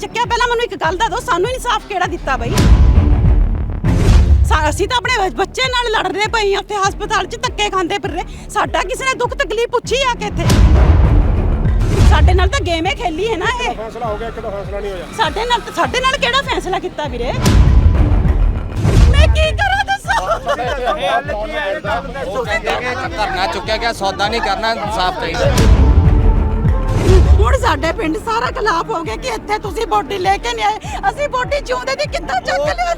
ਚੱਕਿਆ ਪਹਿਲਾਂ ਮੈਨੂੰ ਇੱਕ ਗੱਲ ਦਾ ਦਿਓ ਸਾਨੂੰ ਇਨਸਾਫ ਕਿਹੜਾ ਦਿੱਤਾ ਬਈ? ਸਾ- ਅਸੀਂ ਤਾਂ ਆਪਣੇ ਬੱਚੇ ਨਾਲ ਲੜਦੇ ਪਏ ਹਾਂ ਉੱਥੇ ਹਸਪਤਾਲ 'ਚ ਧੱਕੇ ਖਾਂਦੇ ਫਿਰ ਰਹੇ। ਸਾਡਾ ਕਿਸੇ ਨੇ ਦੁੱਖ ਤਕਲੀਫ ਪੁੱਛੀ ਆ ਕਿ ਇੱਥੇ? ਸਾਡੇ ਨਾਲ ਤਾਂ ਗੇਮ ਹੀ ਖੇਲੀ ਹੈ ਨਾ ਇਹ। ਫੈਸਲਾ ਹੋ ਗਿਆ ਇੱਕ ਤਾਂ ਫੈਸਲਾ ਨਹੀਂ ਹੋਇਆ। ਸਾਡੇ ਨਾਲ ਸਾਡੇ ਨਾਲ ਕਿਹੜਾ ਫੈਸਲਾ ਕੀਤਾ ਵੀਰੇ? ਮੈਂ ਕੀ ਕਰਾਂ ਦੱਸੋ? ਧਰਨਾ ਚੁੱਕਿਆ ਗਿਆ ਸੌਦਾ ਨਹੀਂ ਕਰਨਾ ਇਨਸਾਫ ਚਾਹੀਦਾ। ਸਾਡੇ ਪਿੰਡ ਸਾਰਾ ਖਿਲਾਫ ਹੋ ਗਿਆ ਕਿ ਇੱਥੇ ਤੁਸੀਂ ਬੋਡੀ ਲੈ ਕੇ ਨਹੀਂ ਆਏ। ਅਸੀਂ ਬੋਡੀ ਜਿਉਂਦੇ ਦੀ ਕਿੱਦਾਂ ਚੱਕ ਲਿਆ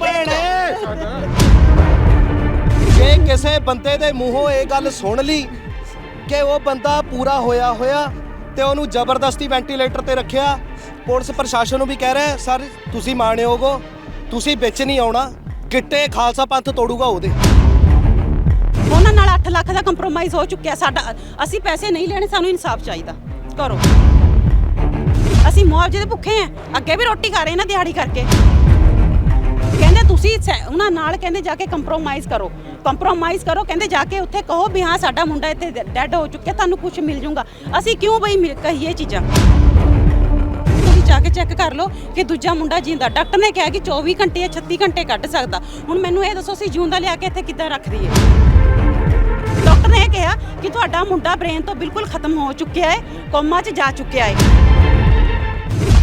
ਜੇ ਕਿਸੇ ਬੰਦੇ ਦੇ ਮੂੰਹੋਂ ਇਹ ਗੱਲ ਸੁਣ ਲਈ ਕਿ ਉਹ ਬੰਦਾ ਪੂਰਾ ਹੋਇਆ ਹੋਇਆ ਤੇ ਉਹਨੂੰ ਜ਼ਬਰਦਸਤੀ ਵੈਂਟੀਲੇਟਰ ਤੇ ਰੱਖਿਆ ਪੁਲਿਸ ਪ੍ਰਸ਼ਾਸਨ ਨੂੰ ਵੀ ਕਹਿ ਰਿਹਾ ਸਰ ਤੁਸੀਂ ਮਾਣਿਓਗ ਤੁਸੀਂ ਵਿੱਚ ਨਹੀਂ ਆਉਣਾ ਕਿੱਟੇ ਖਾਲਸਾ ਪੰਥ ਤੋੜੂਗਾ ਉਹਦੇ। ਉਹਨਾਂ ਨਾਲ 8 ਲੱਖ ਦਾ ਕੰਪਰੋਮਾਈਜ਼ ਹੋ ਚੁੱਕਿਆ। ਸਾਡਾ ਅਸੀਂ ਪੈਸੇ ਨਹੀਂ ਲੈਣੇ ਸਾਨੂੰ ਇਨਸਾਫ ਚਾਹੀਦਾ। ਕਰੋ। ਅਸੀਂ ਮੁਆਵਜ਼ੇ ਦੇ ਭੁੱਖੇ ਆ। ਅੱਗੇ ਵੀ ਰੋਟੀ ਖਾ ਰਹੇ ਨਾ ਦਿਹਾੜੀ ਕਰਕੇ। ਕਹਿੰਦੇ ਤੁਸੀਂ ਸੈ- ਉਹਨਾਂ ਨਾਲ ਕਹਿੰਦੇ ਜਾ ਕੇ ਕੰਪਰੋਮਾਈਜ਼ ਕਰੋ। ਕੰਪਰੋਮਾਈਜ਼ ਕਰੋ, ਕਹਿੰਦੇ ਜਾ ਕੇ ਉੱਥੇ ਕਹੋ ਵੀ ਹਾਂ, ਸਾਡਾ ਮੁੰਡਾ ਇੱਥੇ ਡੈੱਡ ਹੋ ਚੁੱਕਿਆ, ਤੁਹਾਨੂੰ ਕੁਝ ਮਿਲ ਜਾਊਗਾ ਅਸੀਂ ਕਿਉਂ ਬਈ ਮਿਲ- ਕਹੀਏ ਚੀਜ਼ਾਂ? ਤੁਸੀਂ ਜਾ ਕੇ ਚੈੱਕ ਕਰ ਲਓ ਕਿ ਦੂਜਾ ਮੁੰਡਾ ਜਿੰਦਾ ਡਾਕਟਰ ਨੇ ਕਿਹਾ ਕਿ 24 ਘੰਟੇ ਜਾਂ 36 ਘੰਟੇ ਕੱਢ ਸਕਦਾ। ਹੁਣ ਮੈਨੂੰ ਇਹ ਦੱਸੋ, ਅਸੀਂ ਜਿਉਂਦਾ ਲਿਆ ਕੇ ਇੱਥੇ ਕਿੱਦਾਂ ਰੱਖ ਦਈਏ? ਡਾਕਟਰ ਨੇ ਇਹ ਕਿਹਾ ਕਿ ਤੁਹਾਡਾ ਮੁੰਡਾ ਬ੍ਰੇਨ ਤੋਂ ਬਿਲਕੁਲ ਖਤਮ ਹੋ ਚੁੱਕਿਆ ਹੈ, ਕੋਮਾ 'ਚ ਜਾ ਚੁੱਕਿਆ ਹੈ।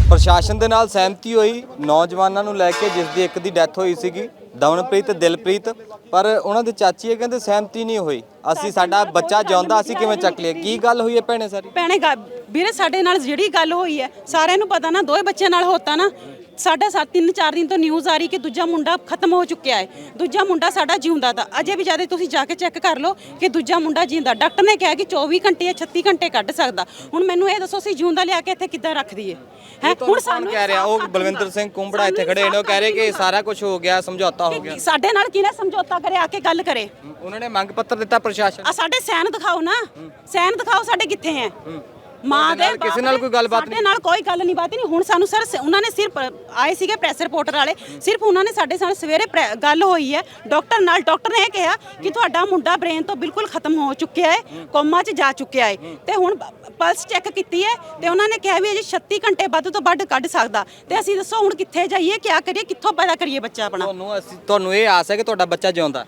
ਪ੍ਰਸ਼ਾਸਨ ਦੇ ਨਾਲ ਸਹਿਮਤੀ ਹੋਈ। ਨੌਜਵਾਨਾਂ ਨੂੰ ਲੈ ਕੇ ਜਿਸ ਦੀ ਇੱਕ ਦੀ ਡੈਥ ਹੋਈ ਸੀਗੀ ਦਮਨਪ੍ਰੀਤ ਤੇ ਦਿਲਪ੍ਰੀਤ। ਪਰ ਉਹਨਾਂ ਦੇ ਚਾਚੀ ਇਹ ਕਹਿੰਦੇ ਸਹਿਮਤੀ ਨਹੀਂ ਹੋਈ। ਅਸੀਂ ਸਾਡਾ ਬੱਚਾ ਜਿਉਂਦਾ, ਅਸੀਂ ਕਿਵੇਂ ਚੱਕ ਲਈਏ? ਕੀ ਗੱਲ ਹੋਈ ਹੈ ਭੈਣੇ ਸਾਰੀ? ਭੈਣੇ ਗਾ- ਵੀਰੇ ਸਾਡੇ ਨਾਲ ਜਿਹੜੀ ਗੱਲ ਹੋਈ ਹੈ, ਸਾਰਿਆਂ ਨੂੰ ਪਤਾ ਨਾ, ਦੋਵੇਂ ਬੱਚਿਆਂ ਨਾਲ ਹੋਤਾ ਨਾ। ਸਾਡਾ ਸੱਤ ਤਿੰਨ ਚਾਰ ਦਿਨ ਤੋਂ ਨਿਊਜ਼ ਆ ਰਹੀ ਕਿ ਦੂਜਾ ਮੁੰਡਾ ਖਤਮ ਹੋ ਚੁੱਕਿਆ ਹੈ। ਦੂਜਾ ਮੁੰਡਾ ਸਾਡਾ ਜਿਉਂਦਾ ਤਾਂ। ਅਜੇ ਵੀ ਜ਼ਿਆਦਾ ਤੁਸੀਂ ਜਾ ਕੇ ਚੈੱਕ ਕਰ ਲਓ ਕਿ ਦੂਜਾ ਮੁੰਡਾ ਜਿਉਂਦਾ। ਡਾਕਟਰ ਨੇ ਕਿਹਾ ਕਿ 24 ਘੰਟੇ ਜਾਂ 36 ਘੰਟੇ ਕੱਢ ਸਕਦਾ। ਹੁਣ ਮੈਨੂੰ ਇਹ ਦੱਸੋ ਅਸੀਂ ਜਿਉਂਦਾ ਲਿਆ ਕੇ ਇੱਥੇ ਕਿੱਦਾਂ ਰੱਖ ਦਈਏ? ਹੈ? ਹੁਣ ਸਾਨੂੰ ਕਹਿ ਰਿਹਾ? ਉਹ ਬਲਵਿੰਦਰ ਸਿੰਘ ਕੁੰਬੜਾ ਇੱਥੇ ਖੜੇ ਨੇ। ਉਹ ਕਹਿ ਰਹੇ ਕਿ ਸਾਰਾ ਕੁਝ ਹੋ ਗਿਆ ਸਮਝੌਤਾ ਹੋ ਗਿਆ। ਸਾਡੇ ਨਾਲ ਕਿਹਨੇ ਸਮਝੌਤਾ ਕਰੇ ਆ ਕੇ ਗੱਲ ਕਰੇ। ਉਹਨਾਂ ਨੇ ਮੰਗ ਪੱਤਰ ਦਿੱਤਾ ਪ੍ਰਸ਼ਾਸਨ ਆ ਸਾਡੇ ਸੈਨ ਦਿਖਾਓ ਨਾ। ਸੈਨ ਦਿਖਾਓ ਸਾਡੇ ਕਿੱਥੇ ਹੈ। ਮਾਂ ਦੇ ਕਿਸੇ ਨਾਲ ਕੋਈ ਗੱਲਬਾਤ ਸਾਡੇ ਨਾਲ ਕੋਈ ਗੱਲ ਨਹੀਂ ਬਾਤ ਨਹੀਂ। ਹੁਣ ਸਾਨੂੰ ਸਰ ਉਹਨਾਂ ਨੇ ਸਿਰਫ ਆਏ ਸੀਗੇ ਪ੍ਰੈਸ ਰਿਪੋਰਟਰ ਵਾਲੇ। ਸਿਰਫ ਉਹਨਾਂ ਨੇ ਸਾਡੇ ਨਾਲ ਸਵੇਰੇ ਗੱਲ ਹੋਈ ਹੈ। ਡਾਕਟਰ ਨਾਲ ਡਾਕਟਰ ਨੇ ਇਹ ਕਿਹਾ ਕਿ ਤੁਹਾਡਾ ਮੁੰਡਾ ਬ੍ਰੇਨ ਤੋਂ ਬਿਲਕੁਲ ਖਤਮ ਹੋ ਚੁੱਕਿਆ ਹੈ ਕੋਮਾ 'ਚ ਜਾ ਚੁੱਕਿਆ ਹੈ। ਤੇ ਹੁਣ ਪਲਸ ਚੈੱਕ ਕੀਤੀ ਹੈ ਤੇ ਉਹਨਾਂ ਨੇ ਕਿਹਾ ਵੀ ਅਜੇ 36 ਘੰਟੇ ਵੱਧ ਤੋਂ ਵੱਧ ਕੱਢ ਸਕਦਾ। ਤੇ ਅਸੀਂ ਦੱਸੋ ਹੁਣ ਕਿੱਥੇ ਜਾਈਏ ਕੀ ਕਰੀਏ ਕਿੱਥੋਂ ਪੈਦਾ ਕਰੀਏ ਬੱਚਾ ਆਪਣਾ? ਤੁਹਾਨੂੰ ਅਸੀਂ ਤੁਹਾਨੂੰ ਇਹ ਆਸ ਹੈ ਕਿ ਤੁਹਾਡਾ ਬੱਚਾ ਜਿਉਂਦਾ।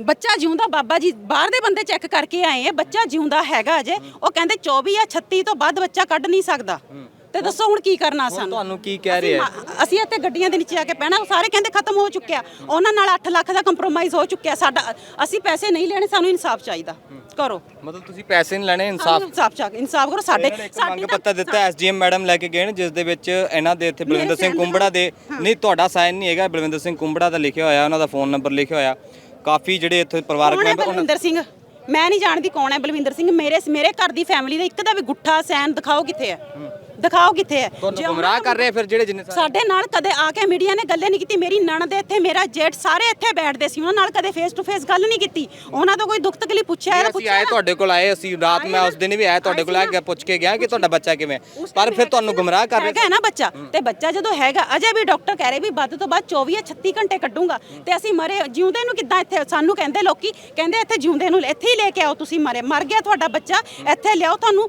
ਬੱਚਾ ਜਿਉਂਦਾ ਬਾਬਾ ਜੀ ਬਾਹਰ ਦੇ ਬੰਦੇ ਚੈੱਕ ਕਰਕੇ ਆਏ ਆ ਬੱਚਾ ਜਿਉਂਦਾ ਹੈਗਾ ਅਜੇ। ਉਹ ਕਹਿੰਦੇ 24 ਜਾਂ 36 ਤੋਂ ਵੱਧ ਬੱਚਾ ਕੱਢ ਨਹੀਂ ਸਕਦਾ। ਤੇ ਦੱਸੋ ਹੁਣ ਕੀ ਕਰਨਾ ਸਾਨੂੰ? ਤੁਹਾਨੂੰ ਕੀ ਕਹਿ ਰਹੇ ਆ? ਅਸੀਂ- ਇੱਥੇ ਗੱਡੀਆਂ ਦੇ ਨੀਚੇ ਆ ਕੇ ਪੈਣਾ ਸਾਰੇ ਕਹਿੰਦੇ ਖਤਮ ਹੋ ਚੁੱਕਿਆ। ਉਹਨਾਂ ਨਾਲ 8 ਲੱਖ ਦਾ ਕੰਪਰੋਮਾਈਜ਼ ਹੋ ਚੁੱਕਿਆ ਸਾਡਾ। ਅਸੀਂ ਪੈਸੇ ਨਹੀਂ ਲੈਣੇ ਸਾਨੂੰ ਇਨਸਾਫ ਚਾਹੀਦਾ। ਕਰੋ। ਮਤਲਬ ਤੁਸੀਂ ਪੈਸੇ ਨਹੀਂ ਲੈਣੇ ਇਨਸਾਫ ਇਨਸਾਫ ਚਾਹੀਦਾ ਇਨਸਾਫ ਕਰੋ ਸਾਡੇ ਮੰਗ ਪੱਤਰ ਦਿੱਤਾ ਐਸਡੀਐਮ ਮੈਡਮ ਲੈ ਕੇ ਗਏ ਨੇ ਜਿਸ ਦੇ ਵਿੱਚ ਇਹਨਾਂ ਦੇ ਇੱਥੇ ਬਲਵਿੰਦਰ ਸਿੰਘ ਕੁੰਬੜਾ ਦੇ। ਨਹੀਂ ਤੁਹਾਡਾ ਸਾਈਨ ਨਹੀਂ ਹੈਗਾ ਬਲਵਿੰਦਰ ਸਿੰਘ ਕੁੰਬੜਾ ਦਾ ਲਿਖਿਆ ਹੋਇਆ ਉਹਨਾਂ ਦਾ ਫੋਨ ਨੰਬਰ ਲਿਖਿਆ ਹੋਇਆ। ਕਾਫੀ ਜਿਹੜੇ ਇੱਥੇ ਪਰਿਵਾਰਕ ਕੌਣ ਹੈ ਮੈਂਬਰ ਉਹਨਾਂ ਬਲਵਿੰਦਰ ਸਿੰਘ? ਮੈਂ ਨਹੀਂ ਜਾਣਦੀ ਕੌਣ ਹੈ ਬਲਵਿੰਦਰ ਸਿੰਘ। ਮੇਰੇ ਮੇਰੇ ਘਰ ਦੀ ਫੈਮਿਲੀ ਦਾ ਇੱਕ ਦਾ ਵੀ ਗੁੱਠਾ ਸੈਨ ਦਿਖਾਓ ਕਿੱਥੇ ਹੈ। ਦਿਖਾਓ ਕਿੱਥੇ ਹੈ। ਤੁਹਾਨੂੰ ਜੇ ਗੁੰਮਰਾਹ ਕਰ ਰਹੇ ਆ ਫਿਰ ਜਿਹੜੇ ਜਿੰਨੇ ਸਾਰੇ ਸਾਡੇ ਨਾਲ ਕਦੇ ਆ ਕੇ ਮੀਡੀਆ ਨੇ ਗੱਲੇ ਨਹੀਂ ਕੀਤੀ ਮੇਰੀ ਨਣਦ ਇੱਥੇ ਮੇਰਾ ਜੇਠ ਸਾਰੇ ਇੱਥੇ ਬੈਠਦੇ ਸੀ ਉਹਨਾਂ ਨਾਲ ਕਦੇ ਫੇਸ ਟੂ ਫੇਸ ਗੱਲ ਨਹੀਂ ਕੀਤੀ। ਉਹਨਾਂ ਤੋਂ ਕੋਈ ਦੁੱਖ ਤਕਲੀਫ ਪੁੱਛਿਆ ਹੈ ਅਸੀਂ ਪੁੱਛਿਆ ਆਏ ਤੁਹਾਡੇ ਕੋਲ ਆਏ ਅਸੀਂ ਰਾਤ ਮੈਂ ਉਸ ਦਿਨ ਵੀ ਆਇਆ ਤੁਹਾਡੇ ਕੋਲ ਆ ਕੇ ਪੁੱਛ ਕੇ ਗਿਆ ਕਿ ਤੁਹਾਡਾ ਬੱਚਾ ਕਿਵੇਂ ਹੈ। ਪਰ ਫਿਰ ਤੁਹਾਨੂੰ ਗੁੰਮਰਾਹ ਕਰ ਰਹੇ ਹੈਗਾ ਹੈ ਨਾ ਬੱਚਾ। ਤੇ ਬੱਚਾ ਜਦੋਂ ਹੈਗਾ ਅਜੇ ਵੀ ਡਾਕਟਰ ਕਹਿ ਰਹੇ ਵੀ ਵੱਧ ਤੋਂ ਵੱਧ 24 ਜਾਂ 36 ਘੰਟੇ ਕੱਢੂਗਾ। ਤੇ ਅਸੀਂ ਮਰੇ ਜਿਉਂਦੇ ਨੂੰ ਕਿੱਦਾਂ ਇੱਥੇ ਸਾਨੂੰ ਕਹਿੰਦੇ ਲੋਕੀ ਕਹਿੰਦੇ ਇੱਥੇ ਜਿਉਂਦੇ ਨੂੰ ਇੱਥੇ ਹੀ ਲੈ ਕੇ ਆਓ ਤੁਸੀਂ ਮਰੇ। ਮਰ ਗਿਆ ਤੁਹਾਡਾ ਬੱਚਾ ਇੱਥੇ ਲਿਆਓ ਤੁਹਾਨੂੰ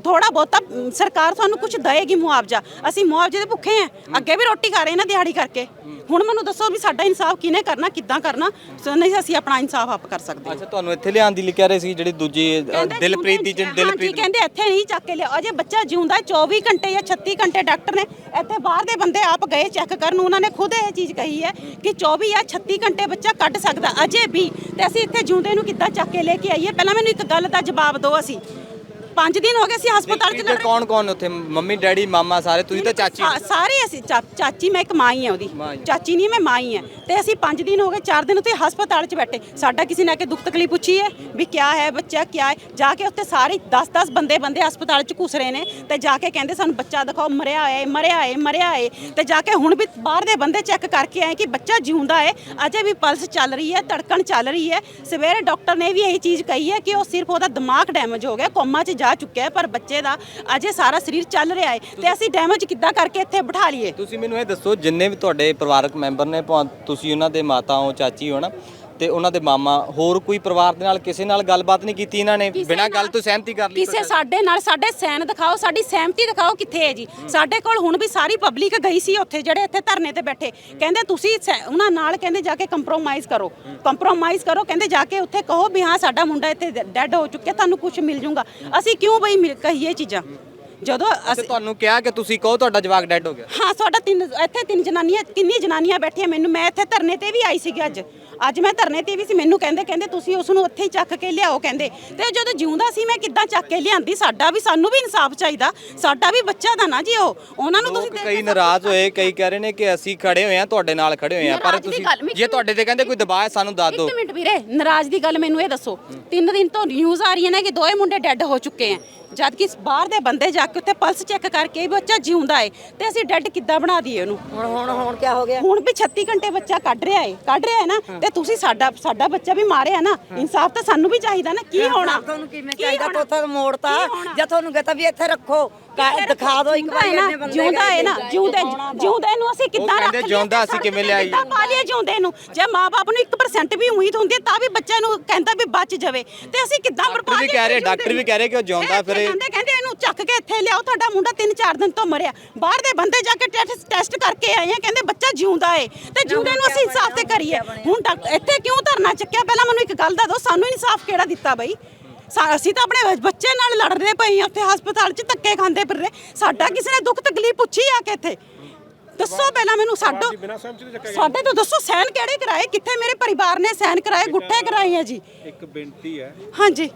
ਥੋੜਾ ਬਹੁਤਾ ਅਮ, ਸਰਕਾਰ ਤੁਹਾਨੂੰ ਕੁਝ ਦੇਏਗੀ ਮੁਆਵਜ਼ਾ। ਅਸੀਂ ਮੁਆਵਜ਼ੇ ਦੇ ਭੁੱਖੇ ਆ ਅੱਗੇ ਵੀ ਰੋਟੀ ਖਾ ਰਹੇ ਨਾ ਦਿਹਾੜੀ ਕਰਕੇ। ਹੁਣ ਮੈਨੂੰ ਦੱਸੋ ਵੀ ਸਾਡਾ ਇਨਸਾਫ ਕਿਹਨੇ ਕਰਨਾ ਕਿੱਦਾਂ ਕਰਨਾ? ਸੋ ਨਹੀਂ ਅਸੀਂ ਆਪਣਾ ਇਨਸਾਫ ਆਪ ਕਰ ਸਕਦੇ ਅੱਛਾ ਤੁਹਾਨੂੰ ਇੱਥੇ ਲਿਆਉਣ ਦੀ ਲਈ ਕਹਿ ਰਹੇ ਸੀ ਜਿਹੜੀ ਦੂਜੀ ਅ, ਕਹਿੰਦੇ ਦਿਲਪ੍ਰੀਤ ਦੀ ਜਿਹੜੀ ਹਾਂਜੀ, ਦਿਲਪ੍ਰੀਤ ਕਹਿੰਦੇ ਇੱਥੇ ਨਹੀਂ ਚੱਕ ਕੇ ਲਿਆ ਅਜੇ ਬੱਚਾ ਜਿਉਂਦਾ 24 ਘੰਟੇ ਜਾਂ 36 ਘੰਟੇ ਡਾਕਟਰ ਨੇ। ਇੱਥੇ ਬਾਹਰ ਦੇ ਬੰਦੇ ਆਪ ਗਏ ਚੈੱਕ ਕਰਨ। ਉਹਨਾਂ ਨੇ ਖੁਦ ਇਹ ਚੀਜ਼ ਕਹੀ ਹੈ ਕਿ 24 ਜਾਂ 36 ਘੰਟੇ ਬੱਚਾ ਕੱਢ ਸਕਦਾ ਅਜੇ ਵੀ। ਤੇ ਅਸੀਂ ਇੱਥੇ ਜਿਉਂਦੇ ਨੂੰ ਕਿੱਦਾਂ ਚੱਕ ਕੇ ਲੈ ਕੇ ਆਈਏ? ਪਹਿਲਾਂ ਮੈਨੂੰ ਇੱਕ ਗੱਲ ਦਾ ਜਵਾਬ ਦਿਓ ਅਸੀਂ। 5 ਦਿਨ ਹੋ ਗਏ ਅਸੀਂ ਹਸਪਤਾਲ 'ਚ ਇੱਧਰ ਕੌਣ ਕੌਣ ਉੱਥੇ? ਮੰਮੀ ਡੈਡੀ ਮਾਮਾ ਸਾਰੇ? ਤੁਸੀਂ ਤਾਂ ਚਾਚੀ ਸਾ- ਸਾਰੇ ਅਸੀਂ ਚਾ- ਚਾਚੀ ਮੈਂ ਇੱਕ ਮਾਂ ਹੀ ਆ ਉਹਦੀ। ਮਾਂ ਹੀ। ਚਾਚੀ ਨਹੀਂ ਮੈਂ ਮਾਂ ਹੀ। ਆ ਤੇ ਅਸੀਂ 5 ਦਿਨ ਹੋ ਗਏ 4 ਦਿਨ ਉੱਥੇ ਹਸਪਤਾਲ 'ਚ ਬੈਠੇ। ਸਾਡਾ ਕਿਸੇ ਨੇ ਆ ਕੇ ਦੁੱਖ ਤਕਲੀਫ ਪੁੱਛੀ ਹੈ ਵੀ ਕਿਆ ਹੈ ਬੱਚਾ ਕਿਆ ਹੈ? ਜਾ ਕੇ ਉੱਥੇ ਸਾਰੇ 10-10 ਬੰਦੇ ਬੰਦੇ ਹਸਪਤਾਲ 'ਚ ਘੁਸ ਰਹੇ ਨੇ ਤੇ ਜਾ ਕੇ ਕਹਿੰਦੇ ਸਾਨੂੰ ਬੱਚਾ ਦਿਖਾਓ ਮਰਿਆ ਹੋਇਆ ਹੈ ਮਰਿਆ ਹੈ ਮਰਿਆ ਹੈ। ਤੇ ਜਾ ਕੇ ਹੁਣ ਵੀ ਬਾਹਰ ਦੇ ਬੰਦੇ ਚੈੱਕ ਕਰਕੇ ਆਏ ਕਿ ਬੱਚਾ ਜਿਉਂਦਾ ਹੈ। ਅਜੇ ਵੀ ਪਲਸ ਚੱਲ ਰਹੀ ਹੈ ਧੜਕਣ ਚੱਲ ਰਹੀ ਹੈ। ਸਵੇਰੇ ਡਾਕਟਰ ਨੇ ਵੀ ਇਹ ਚੀਜ਼ ਕਹੀ ਹੈ ਕਿ ਉਹ ਸਿਰਫ ਉਹਦਾ ਦਿਮਾਗ ਡੈਮੇਜ ਹੋ ਗਿਆ ਕੋਮਾ 'ਚ ਜਾ ਚੁੱਕਿਆ ਹੈ, ਪਰ ਬੱਚੇ ਦਾ ਅਜੇ ਸਾਰਾ ਸਰੀਰ ਚੱਲ ਰਿਹਾ ਹੈ। ਤੇ ਅਸੀਂ ਡੈਮੇਜ ਕਿੱਦਾਂ ਕਰਕੇ ਇੱਥੇ ਬਿਠਾ ਲਈਏ? ਤੁਸੀਂ ਮੈਨੂੰ ਇਹ ਦੱਸੋ, ਜਿੰਨੇ ਵੀ ਤੁਹਾਡੇ ਪਰਿਵਾਰਕ ਮੈਂਬਰ ਨੇ, ਭਾਵੇਂ ਤੁਸੀਂ ਉਹਨਾਂ ਦੇ ਮਾਤਾ ਹੋ, ਚਾਚੀ ਹੋ ਨਾ ਤੇ ਉਹਨਾਂ ਦੇ ਮਾਮਾ ਹੋਰ ਕੋਈ ਪਰਿਵਾਰ ਦੇ ਨਾਲ ਕਿਸੇ ਨਾਲ ਗੱਲਬਾਤ ਨਹੀਂ ਕੀਤੀ ਇਹਨਾਂ ਨੇ? ਕਿਸੇ ਬਿਨਾਂ ਗੱਲ ਨਾਲ- ਤੋਂ ਸਹਿਮਤੀ ਕਰ ਲਈ ਕਿਸੇ ਸਾਡੇ ਨਾਲ ਸਾਡੇ ਸੈਨ ਦਿਖਾਓ ਸਾਡੀ ਸਹਿਮਤੀ ਦਿਖਾਓ ਕਿੱਥੇ ਹੈ ਜੀ? ਸਾਡੇ ਕੋਲ ਹੁਣ ਵੀ ਸਾਰੀ ਪਬਲਿਕ ਗਈ ਸੀ ਉੱਥੇ ਜਿਹੜੇ ਇੱਥੇ ਧਰਨੇ ਤੇ ਬੈਠੇ। ਕਹਿੰਦੇ ਤੁਸੀਂ ਸੈ- ਉਹਨਾਂ ਨਾਲ ਕਹਿੰਦੇ ਜਾ ਕੇ ਕੰਪਰੋਮਾਈਜ਼ ਕਰੋ। ਕੰਪਰੋਮਾਈਜ਼ ਕਰੋ ਕਹਿੰਦੇ ਜਾ ਕੇ ਉੱਥੇ ਕਹੋ ਵੀ ਹਾਂ ਸਾਡਾ ਮੁੰਡਾ ਇੱਥੇ ਡੈੱਡ ਹੋ ਚੁੱਕਿਆ ਤੁਹਾਨੂੰ ਕੁਝ ਮਿਲ ਜੂਗਾ। ਅਸੀਂ ਕਿਉਂ ਬਈ ਮਿਲ- ਕਹੀਏ ਚੀਜ਼ਾਂ? ਜਦੋਂ ਤੇ ਅਸੀਂ ਤੁਹਾਨੂੰ ਕਿਹਾ ਕਿ ਤੁਸੀਂ ਕਹੋ ਤੁਹਾਡਾ ਜਵਾਕ ਡੈਡ ਹੋ ਗਿਆ। ਹਾਂ ਸਾਡਾ ਤਿੰਨ ਇੱਥੇ ਤਿੰਨ ਜਨਾਨੀਆਂ ਕਿੰਨੀ ਜਨਾਨੀਆਂ ਬੈਠੀਆਂ ਮੈਨੂੰ। ਮੈਂ ਇੱਥੇ ਧਰਨੇ ਤੇ ਵੀ ਆਈ ਸੀਗੀ ਅੱਜ। ਅੱਜ ਮੈਂ ਧਰਨੇ ਤੇ ਵੀ ਸੀ ਮੈਨੂੰ ਕਹਿੰਦੇ ਕਹਿੰਦੇ ਤੁਸੀਂ ਉਸ ਨੂੰ ਉੱਥੇ ਹੀ ਚੱਕ ਕੇ ਲਿਆਓ ਕਹਿੰਦੇ। ਤੇ ਜਦੋਂ ਜਿਉਂਦਾ ਸੀ ਮੈਂ ਕਿੱਦਾਂ ਚੱਕ ਕੇ ਲਿਆਂਦੀ? ਸਾਡਾ ਵੀ ਸਾਨੂੰ ਵੀ ਇਨਸਾਫ ਚਾਹੀਦਾ। ਸਾਡਾ ਵੀ ਬੱਚਾ ਦਾ ਨਾ ਜੀ ਉਹ। ਉਹਨਾਂ ਨੂੰ ਤੁਸੀਂ ਕਈ ਨਾਰਾਜ਼ ਹੋਏ ਕਈ ਕਹਿ ਰਹੇ ਨੇ ਕਿ ਅਸੀਂ ਖੜੇ ਹੋਏ ਆ ਤੁਹਾਡੇ ਨਾਲ ਖੜੇ ਹੋਏ ਆ ਪਰ ਤੁਸੀਂ ਜੇ ਤੁਹਾਡੇ ਤੇ ਕਹਿੰਦੇ ਕੋਈ ਦਬਾਅ ਹੈ ਸਾਨੂੰ ਦੱਸ ਦਿਓ। ਇੱਕ ਮਿੰਟ ਵੀਰੇ ਨਾਰਾਜ਼ ਦੀ ਗੱਲ ਮੈਨੂੰ ਇਹ ਦੱਸੋ। ਤਿੰਨ ਦਿਨ ਤੋਂ ਨਿਊਜ਼ ਆ ਰਹੀ ਹੈ ਨਾ ਕਿ ਦੋਏ ਮੁੰਡੇ ਡੈੱਡ ਹੋ ਚੁੱਕੇ ਆ ਜਦ ਕਿ ਬਾਹਰ ਦੇ ਬੰਦੇ ਜਾ ਕੇ ਉੱਥੇ ਪਲਸ ਚੈੱਕ ਕਰਕੇ ਵੀ ਬੱਚਾ ਜਿਉਂਦਾ ਏ ਤੇ ਅਸੀਂ ਡੈੱਡ ਕਿੱਦਾਂ ਬਣਾ ਦਈਏ ਉਹਨੂੰ? ਹੁਣ ਹੁਣ ਹੁਣ ਕੀ ਹੋ ਗਿਆ? ਹੁਣ ਵੀ 36 ਘੰਟੇ ਬੱਚਾ ਕੱਢ ਰਿਹਾ ਏ ਕੱਢ ਰਿਹਾ ਹੈ ਨਾ ਤੇ ਤੁਸੀਂ ਸਾਡਾ ਸਾਡਾ ਬੱਚਾ ਵੀ ਮਾਰਿਆ ਨਾ ਇਨਸਾਫ ਤਾਂ ਸਾਨੂੰ ਵੀ ਚਾਹੀਦਾ ਨਾ ਕੀ ਹੋਣਾ? ਤੁਹਾਨੂੰ ਕਿਵੇਂ ਕੀ ਚਾਹੀਦਾ? ਹੋਣਾ? ਕੋਥਾ ਮੋੜਤਾ ਕੀ ਹੋਣਾ? ਜਾਂ ਤੁਹਾਨੂੰ ਕਹਤਾ ਵੀ ਇੱਥੇ ਰੱਖੋ ਕਾ- ਦਿਖਾ ਦਿਓ ਇੱਕ ਵਾਰੀ ਇੰਨੇ ਬੰਦੇ ਜਿਉਂਦਾ ਹੈ ਨਾ ਜਿਉਂਦੇ ਜਿਉਂਦੇ ਨੂੰ ਅਸੀਂ ਕਿੱਦਾਂ ਰੱਖ ਲਈਏ ਜਿਉਂਦਾ ਤੇ ਅਸੀਂ ਸੜਕ ਕਿਵੇਂ ਤੇ ਲਿਆਈਏ? ਕਿੱਦਾਂ ਪਾ ਲਈਏ ਜਿਉਂਦੇ ਨੂੰ? ਜੇ ਮਾਪੇ ਨੂੰ 1% ਵੀ ਉਮੀਦ ਹੁੰਦੀ ਤਾਂ ਵੀ ਬੱਚੇ ਨੂੰ ਕਹਿੰਦਾ ਵੀ ਬਚ ਜਾਵੇ। ਤੇ ਅਸੀਂ ਕਿੱਦਾਂ ਬਰਬਾਦ ਵੀ ਕਹਿ ਰਹੇ ਡਾਕਟਰ ਵੀ ਕਹਿ ਰਹੇ ਕਿ ਉਹ ਜਿਉਂਦਾ ਫਿਰ। ਇਹ- ਕਹਿੰਦੇ ਕਹਿੰਦੇ ਇਹਨੂੰ ਚੱਕ ਕੇ ਇੱਥੇ ਲਿਆਓ ਤੁਹਾਡਾ ਮੁੰਡਾ 3-4 ਦਿਨ ਤੋਂ ਮਰਿਆ। ਬਾਹਰ ਦੇ ਬੰਦੇ ਜਾ ਕੇ ਟੈਸਟ ਕਰਕੇ ਆਏ ਆ ਕਹਿੰਦੇ ਬੱਚਾ ਜਿਉਂਦਾ ਏ। ਤੇ ਜਿਉਂਦੇ ਨੂੰ ਅਸੀਂ ਇਨਸਾਫ ਤੇ ਕਰੀਏ। ਹੁਣ ਡਾਕ- ਇੱਥੇ ਕਿਉਂ ਧਰਨਾ ਚੱਕਿਆ? ਪਹਿਲਾਂ ਮੈਨੂੰ ਇੱਕ ਗੱਲ ਦੱਸ ਦਿਓ ਸਾਨੂੰ ਇਨਸਾਫ ਕਿਹੜਾ ਦਿੱਤਾ ਬਈ? ਸਾ- ਅਸੀਂ ਤਾਂ ਆਪਣੇ ਬੱਚੇ ਨਾਲ ਲੜ ਰਹੇ ਪਏ ਆ ਉੱਥੇ ਹਸਪਤਾਲ 'ਚ ਧੱਕੇ ਖਾਂਦੇ ਫਿਰ ਰਹੇ। ਸਾਡਾ ਕਿਸੇ ਨੇ ਦੁੱਖ ਤਕਲੀਫ ਪੁੱਛੀ ਆ ਕੇ ਇੱਥੇ? ਦੱਸੋ ਪਹਿਲਾਂ ਮੈਨੂੰ ਸਾਡੋ ਸਾਡੇ ਤੋਂ ਦੱਸੋ ਸੈਨ ਕਿਹੜੇ ਕਰਾਏ? ਕਿੱਥੇ ਮੇਰੇ ਪਰਿਵਾਰ ਨੇ ਸੈਨ ਕਰਾਏ ਗੁੱਠੇ ਕਰਾਏ ਆ ਜੀ? ਇੱਕ ਬੇਨਤੀ ਹੈ। ਹਾਂਜੀ।